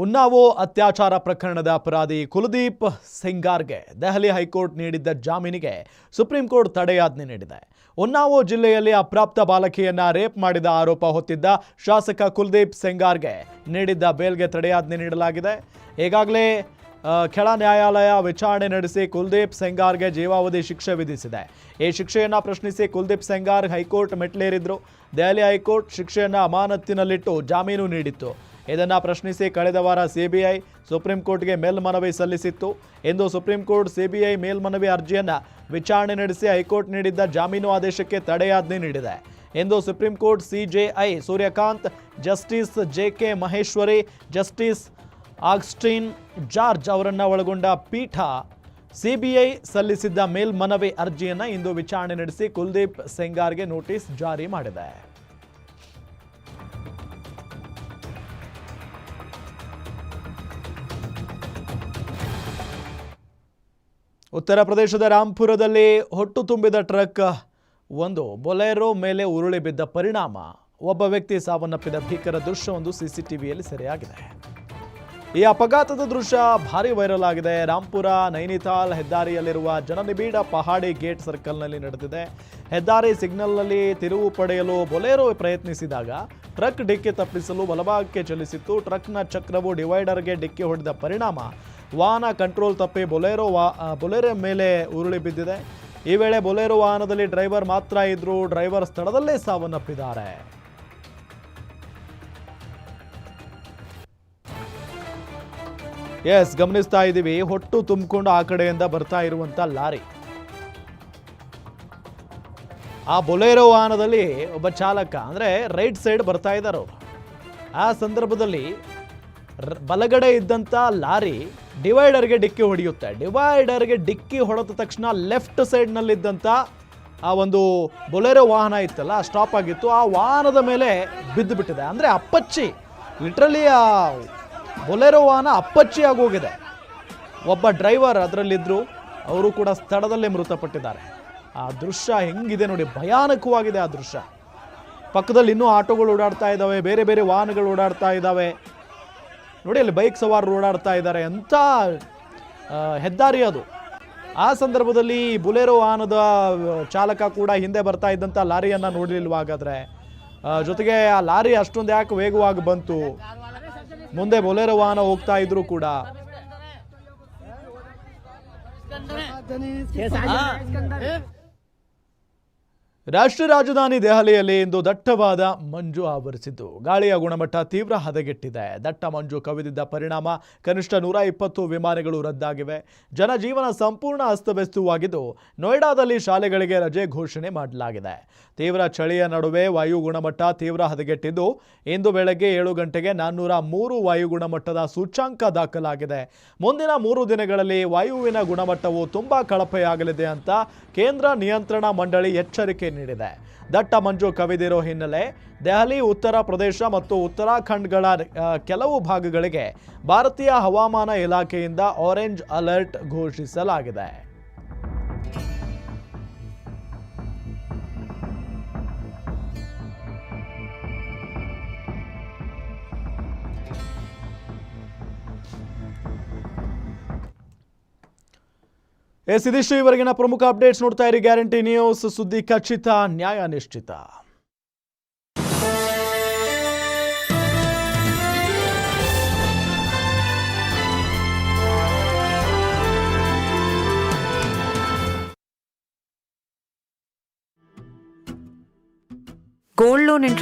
ಉನ್ನಾವೋ ಅತ್ಯಾಚಾರ ಪ್ರಕರಣದ ಅಪರಾಧಿ ಕುಲದೀಪ್ ಸಿಂಗಾರ್ಗೆ ದೆಹಲಿ ಹೈಕೋರ್ಟ್ ನೀಡಿದ್ದ ಜಾಮೀನಿಗೆ ಸುಪ್ರೀಂ ಕೋರ್ಟ್ ತಡೆಯಾಜ್ಞೆ ನೀಡಿದೆ. ಉನ್ನಾವೋ ಜಿಲ್ಲೆಯಲ್ಲಿ ಅಪ್ರಾಪ್ತ ಬಾಲಕಿಯನ್ನ ರೇಪ್ ಮಾಡಿದ ಆರೋಪ ಹೊತ್ತಿದ್ದ ಶಾಸಕ ಕುಲದೀಪ್ ಸಿಂಗಾರ್ಗೆ ನೀಡಿದ್ದ ಬೇಲ್ಗೆ ತಡೆಯಾಜ್ಞೆ ನೀಡಲಾಗಿದೆ. ಈಗಾಗಲೇ ಕೆಳ ನ್ಯಾಯಾಲಯ ವಿಚಾರಣೆ ನಡೆಸಿ ಕುಲ್ದೀಪ್ ಸೆಂಗಾರ್ಗೆ ಜೀವಾವಧಿ ಶಿಕ್ಷೆ ವಿಧಿಸಿದೆ. ಈ ಶಿಕ್ಷೆಯನ್ನು ಪ್ರಶ್ನಿಸಿ ಕುಲ್ದೀಪ್ ಸೆಂಗಾರ್ ಹೈಕೋರ್ಟ್ ಮೆಟ್ಲೇರಿದ್ರು ದೆಹಲಿ ಹೈಕೋರ್ಟ್ ಶಿಕ್ಷೆಯನ್ನು ಅಮಾನತ್ತಿನಲ್ಲಿಟ್ಟು ಜಾಮೀನು ನೀಡಿತ್ತು. ಇದನ್ನು ಪ್ರಶ್ನಿಸಿ ಕಳೆದ ವಾರ ಸಿಬಿಐ ಸುಪ್ರೀಂ ಕೋರ್ಟ್ಗೆ ಮೇಲ್ಮನವಿ ಸಲ್ಲಿಸಿತ್ತು. ಇಂದು ಸುಪ್ರೀಂ ಕೋರ್ಟ್ ಸಿಬಿಐ ಮೇಲ್ಮನವಿ ಅರ್ಜಿಯನ್ನು ವಿಚಾರಣೆ ನಡೆಸಿ ಹೈಕೋರ್ಟ್ ನೀಡಿದ್ದ ಜಾಮೀನು ಆದೇಶಕ್ಕೆ ತಡೆಯಾಜ್ಞೆ ನೀಡಿದೆ. ಇಂದು supreme court CJI Suryakant, justice J K Maheshwari, justice Augustine George ಅವರನ್ನು ಒಳಗೊಂಡ ಪೀಠ ಸಿಬಿಐ ಸಲ್ಲಿಸಿದ್ದ ಮೇಲ್ಮನವಿ ಅರ್ಜಿಯನ್ನು ಇಂದು ವಿಚಾರಣೆ ನಡೆಸಿ ಕುಲ್ದೀಪ್ ಸೆಂಗಾರ್ಗೆ ನೋಟಿಸ್ ಜಾರಿ ಮಾಡಿದೆ. ಉತ್ತರ ಪ್ರದೇಶದ ರಾಂಪುರದಲ್ಲಿ ಹೊಟ್ಟು ತುಂಬಿದ ಟ್ರಕ್, ಒಂದು ಬೊಲೆರೋ ಮೇಲೆ ಉರುಳಿ ಬಿದ್ದ ಪರಿಣಾಮ. ಒಬ್ಬ ವ್ಯಕ್ತಿ ಸಾವನ್ನಪ್ಪಿದ ಭೀಕರ ದೃಶ್ಯವೊಂದು ಸಿಸಿಟಿವಿಯಲ್ಲಿ ಸೆರೆಯಾಗಿದೆ. ಈ ಅಪಘಾತದ ದೃಶ್ಯ ಭಾರಿ ವೈರಲ್ ಆಗಿದೆ. ರಾಂಪುರ ನೈನಿತಾಲ್ ಹೆದ್ದಾರಿಯಲ್ಲಿರುವ ಜನನಿಬಿಡ ಪಹಾಡಿ ಗೇಟ್ ಸರ್ಕಲ್ನಲ್ಲಿ ನಡೆದಿದೆ. ಹೆದ್ದಾರಿ ಸಿಗ್ನಲ್ನಲ್ಲಿ ತಿರುವು ಪಡೆಯಲು ಬೊಲೆರೋ ಪ್ರಯತ್ನಿಸಿದಾಗ ಟ್ರಕ್ ಡಿಕ್ಕಿ ತಪ್ಪಿಸಲು ಬಲಭಾಗಕ್ಕೆ ಚಲಿಸಿತ್ತು. ಟ್ರಕ್ನ ಚಕ್ರವು ಡಿವೈಡರ್ಗೆ ಡಿಕ್ಕಿ ಹೊಡೆದ ಪರಿಣಾಮ ವಾಹನ ಕಂಟ್ರೋಲ್ ತಪ್ಪಿ ಬೊಲೆರೋ ವಾ ಬೊಲೆರೋ ಮೇಲೆ ಉರುಳಿ ಬಿದ್ದಿದೆ. ಈ ವೇಳೆ ಬೊಲೆರೋ ವಾಹನದಲ್ಲಿ ಡ್ರೈವರ್ ಮಾತ್ರ ಇದ್ರು ಡ್ರೈವರ್ ಸ್ಥಳದಲ್ಲೇ ಸಾವನ್ನಪ್ಪಿದ್ದಾರೆ. ಎಸ್, ಗಮನಿಸ್ತಾ ಇದ್ದೀವಿ. ಹೊಟ್ಟು ತುಂಬಿಕೊಂಡು ಆ ಕಡೆಯಿಂದ ಬರ್ತಾ ಇರುವಂತ ಲಾರಿ. ಆ ಬೊಲೇರೋ ವಾಹನದಲ್ಲಿ ಒಬ್ಬ ಚಾಲಕ, ಅಂದರೆ ರೈಟ್ ಸೈಡ್ ಬರ್ತಾ ಇದ್ದಾರೆ ಆ ಸಂದರ್ಭದಲ್ಲಿ ಬಲಗಡೆ ಇದ್ದಂಥ ಲಾರಿ ಡಿವೈಡರ್ಗೆ ಡಿಕ್ಕಿ ಹೊಡೆಯುತ್ತೆ. ಡಿವೈಡರ್ಗೆ ಡಿಕ್ಕಿ ಹೊಡೆದ ತಕ್ಷಣ ಲೆಫ್ಟ್ ಸೈಡ್ನಲ್ಲಿದ್ದಂಥ ಆ ಒಂದು ಬೊಲೆರೋ ವಾಹನ ಇತ್ತಲ್ಲ ಸ್ಟಾಪ್ ಆಗಿತ್ತು. ಆ ವಾಹನದ ಮೇಲೆ ಬಿದ್ದು ಬಿಟ್ಟಿದೆ ಅಂದರೆ ಅಪ್ಪಚ್ಚಿ ಲಿಟ್ರಲಿ ಆ ಬೊಲೆರೋ ವಾಹನ ಅಪ್ಪಚ್ಚಿ ಆಗೋಗಿದೆ. ಒಬ್ಬ ಡ್ರೈವರ್ ಅದರಲ್ಲಿದ್ದರು ಅವರು ಕೂಡ ಸ್ಥಳದಲ್ಲೇ ಮೃತಪಟ್ಟಿದ್ದಾರೆ. ಆ ದೃಶ್ಯ ಹೆಂಗಿದೆ ನೋಡಿ, ಭಯಾನಕವಾಗಿದೆ ಆ ದೃಶ್ಯ. ಪಕ್ಕದಲ್ಲಿ ಇನ್ನೂ ಆಟೋಗಳು ಓಡಾಡ್ತಾ ಇದ್ದಾವೆ, ಬೇರೆ ಬೇರೆ ವಾಹನಗಳು ಓಡಾಡ್ತಾ ಇದ್ದಾವೆ. ನೋಡಿ ಅಲ್ಲಿ ಬೈಕ್ ಸವಾರರು ಓಡಾಡ್ತಾ ಇದ್ದಾರೆ ಎಂಥ ಹೆದ್ದಾರಿ ಅದು. ಆ ಸಂದರ್ಭದಲ್ಲಿ ಬುಲೆರೋ ವಾಹನದ ಚಾಲಕ ಕೂಡ ಹಿಂದೆ ಬರ್ತಾ ಇದ್ದಂಥ ಲಾರಿಯನ್ನು ನೋಡಲಿಲ್ವ ಹಾಗಾದರೆ ಜೊತೆಗೆ ಆ ಲಾರಿ ಅಷ್ಟೊಂದು ಯಾಕೆ ವೇಗವಾಗಿ ಬಂತು? ಮುಂದೆ ಬುಲೆರೋ ವಾಹನ ಹೋಗ್ತಾ ಇದ್ರು ಕೂಡ. ರಾಷ್ಟ್ರ ರಾಜಧಾನಿ ದೆಹಲಿಯಲ್ಲಿ ಇಂದು ದಟ್ಟವಾದ ಮಂಜು ಆವರಿಸಿದ್ದು. ಗಾಳಿಯ ಗುಣಮಟ್ಟ ತೀವ್ರ ಹದಗೆಟ್ಟಿದೆ. ದಟ್ಟ ಮಂಜು ಕವಿದಿದ್ದ ಪರಿಣಾಮ ಕನಿಷ್ಠ ನೂರ ಇಪ್ಪತ್ತು ವಿಮಾನಗಳು ರದ್ದಾಗಿವೆ. ಜನಜೀವನ ಸಂಪೂರ್ಣ ಅಸ್ತವ್ಯಸ್ತವಾಗಿದ್ದು, ನೋಯ್ಡಾದಲ್ಲಿ ಶಾಲೆಗಳಿಗೆ ರಜೆ ಘೋಷಣೆ ಮಾಡಲಾಗಿದೆ. ತೀವ್ರ ಚಳಿಯ ನಡುವೆ ವಾಯು ಗುಣಮಟ್ಟ ತೀವ್ರ ಹದಗೆಟ್ಟಿದ್ದು ಇಂದು ಬೆಳಗ್ಗೆ ಏಳು ಗಂಟೆಗೆ ನಾನ್ನೂರ ಮೂರು ವಾಯು ಗುಣಮಟ್ಟದ ಸೂಚ್ಯಾಂಕ ದಾಖಲಾಗಿದೆ. ಮುಂದಿನ ಮೂರು ದಿನಗಳಲ್ಲಿ ವಾಯುವಿನ ಗುಣಮಟ್ಟವು ತುಂಬಾ ಕಳಪೆಯಾಗಲಿದೆ ಅಂತ ಕೇಂದ್ರ ನಿಯಂತ್ರಣ ಮಂಡಳಿ ಎಚ್ಚರಿಕೆ ನೀಡಿದೆ. ದಟ್ಟ ಮಂಜು ಕವಿದಿರೋ ಹಿನ್ನೆಲೆ ದೆಹಲಿ, ಉತ್ತರ ಪ್ರದೇಶ ಮತ್ತು ಉತ್ತರಾಖಂಡ್ಗಳ ಕೆಲವು ಭಾಗಗಳಿಗೆ ಭಾರತೀಯ ಹವಾಮಾನ ಇಲಾಖೆಯಿಂದ ಆರೆಂಜ್ ಅಲರ್ಟ್ ಘೋಷಿಸಲಾಗಿದೆ. ಎಸ್ ಇದಿಷ್ಟು ಪ್ರಮುಖ ಅಪ್ಡೇಟ್ಸ್ ನೋಡ್ತಾ ಇರಿ. ಗ್ಯಾರಂಟಿ ನ್ಯೂಸ್ ಸುದ್ದಿ ಖಚಿತ, ನ್ಯಾಯ ನಿಶ್ಚಿತ. Gold loan interest